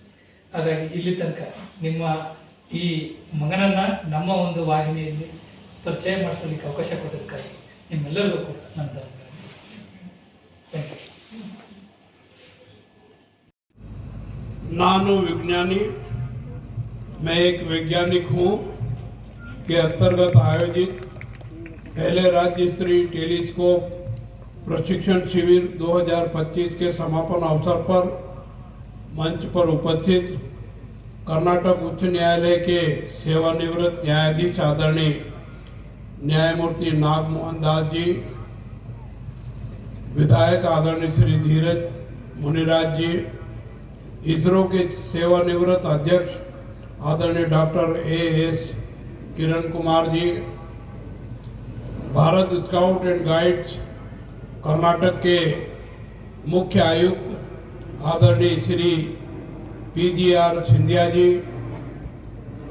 [SPEAKER 1] ಹಾಗಾಗಿ ಇಲ್ಲಿ ತನಕ ನಿಮ್ಮ ಈ ಮಗನನ್ನು ನಮ್ಮ ಒಂದು ವಾಹಿನಿಯಲ್ಲಿ ಪರಿಚಯ ಮಾಡ್ಕೊಳ್ಳಿಕ್ಕೆ ಅವಕಾಶ ಕೊಟ್ಟದಕ್ಕಾಗಿ ನಿಮ್ಮೆಲ್ಲರಿಗೂ ಕೂಡ ನನ್ನ ಧನ್ಯವಾದ ಥ್ಯಾಂಕ್ ಯು
[SPEAKER 5] नानो विज्ञानी मैं एक वैज्ञानिक हूँ के अंतर्गत आयोजित पहले राज्य स्तरीय टेलीस्कोप प्रशिक्षण शिविर 2025 के समापन अवसर पर मंच पर उपस्थित कर्नाटक उच्च न्यायालय के सेवानिवृत्त न्यायाधीश आदरणीय न्यायमूर्ति नागमोहन दास जी विधायक आदरणीय श्री धीरज मुनिराज जी इसरो के सेवानिवृत्त अध्यक्ष आदरणीय doctor A S Kiran Kumar ji Bharat scout and guides Karnataka के मुख्य आयुक्त आदरणीय Shri P G R Scindia ji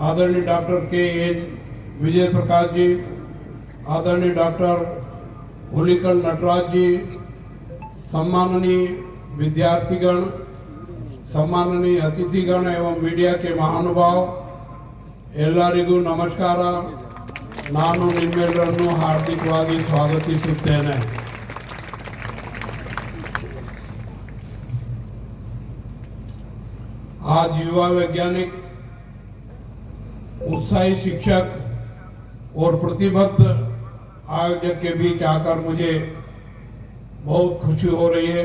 [SPEAKER 5] आदरणीय डॉक्टर के एन विजय प्रकाश जी आदरणीय डॉक्टर हुलिकल नटराज जी सम्माननीय विद्यार्थीगण सम्माननीय अतिथिगण एवं मीडिया के महानुभाव ಎಲ್ಲರಿಗೂ ನಮಸ್ಕಾರ ನಾನು ನಿಮ್ಮೆಲ್ಲರನ್ನು ಹಾರ್ದಿಕವಾಗಿ ಸ್ವಾಗತಿಸುತ್ತೇನೆ आज युवा वैज्ञानिक, उत्साही शिक्षक और प्रतिबद्ध आयोजक के बीच आकर मुझे बहुत खुशी हो रही है।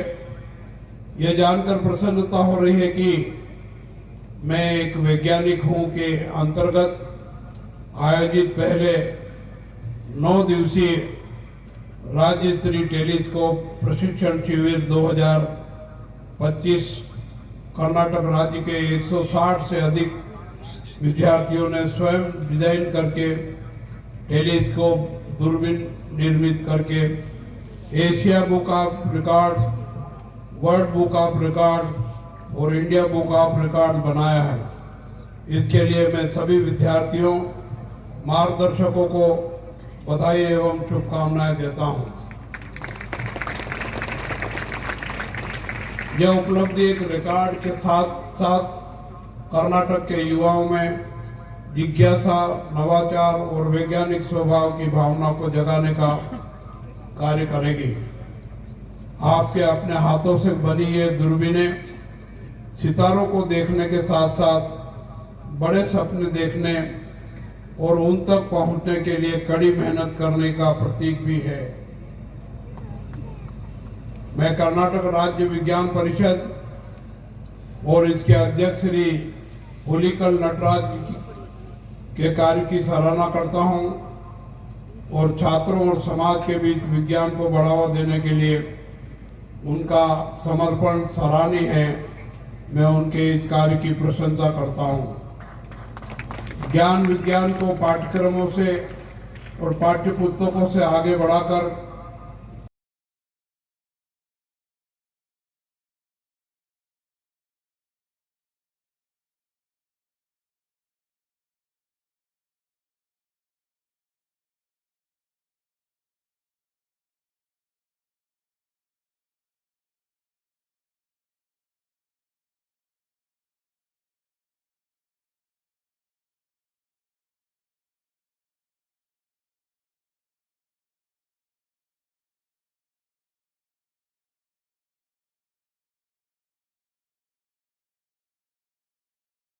[SPEAKER 5] यह जानकर प्रसन्नता हो रही है कि मैं एक वैज्ञानिक हूँ के अंतर्गत आयोजित पहले नौ दिवसीय राज्य स्तरीय टेलीस्कोप प्रशिक्षण शिविर 2025 कर्नाटक राज्य के 160 से अधिक विद्यार्थियों ने स्वयं डिज़ाइन करके टेलीस्कोप दूरबीन निर्मित करके Asia book of record, world book of record और इंडिया बुक ऑफ़ रिकॉर्ड बनाया है। इसके लिए मैं सभी विद्यार्थियों, मार्गदर्शकों को बधाई एवं शुभकामनाएँ देता हूँ। यह उपलब्धि एक रिकॉर्ड के साथ साथ कर्नाटक के युवाओं में जिज्ञासा, नवाचार और वैज्ञानिक स्वभाव की भावना को जगाने का कार्य करेगी। आपके अपने हाथों से बनी ये दूरबीनें सितारों को देखने के साथ साथ बड़े सपने देखने और उन तक पहुँचने के लिए कड़ी मेहनत करने का प्रतीक भी है। मैं कर्नाटक राज्य विज्ञान परिषद और इसके अध्यक्ष श्री होलिकल नटराज के कार्य की सराहना करता हूँ और छात्रों और समाज के बीच विज्ञान को बढ़ावा देने के लिए उनका समर्पण सराहनीय है। मैं उनके इस कार्य की प्रशंसा करता हूँ। ज्ञान विज्ञान को पाठ्यक्रमों से और पाठ्य पुस्तकों से आगे बढ़ाकर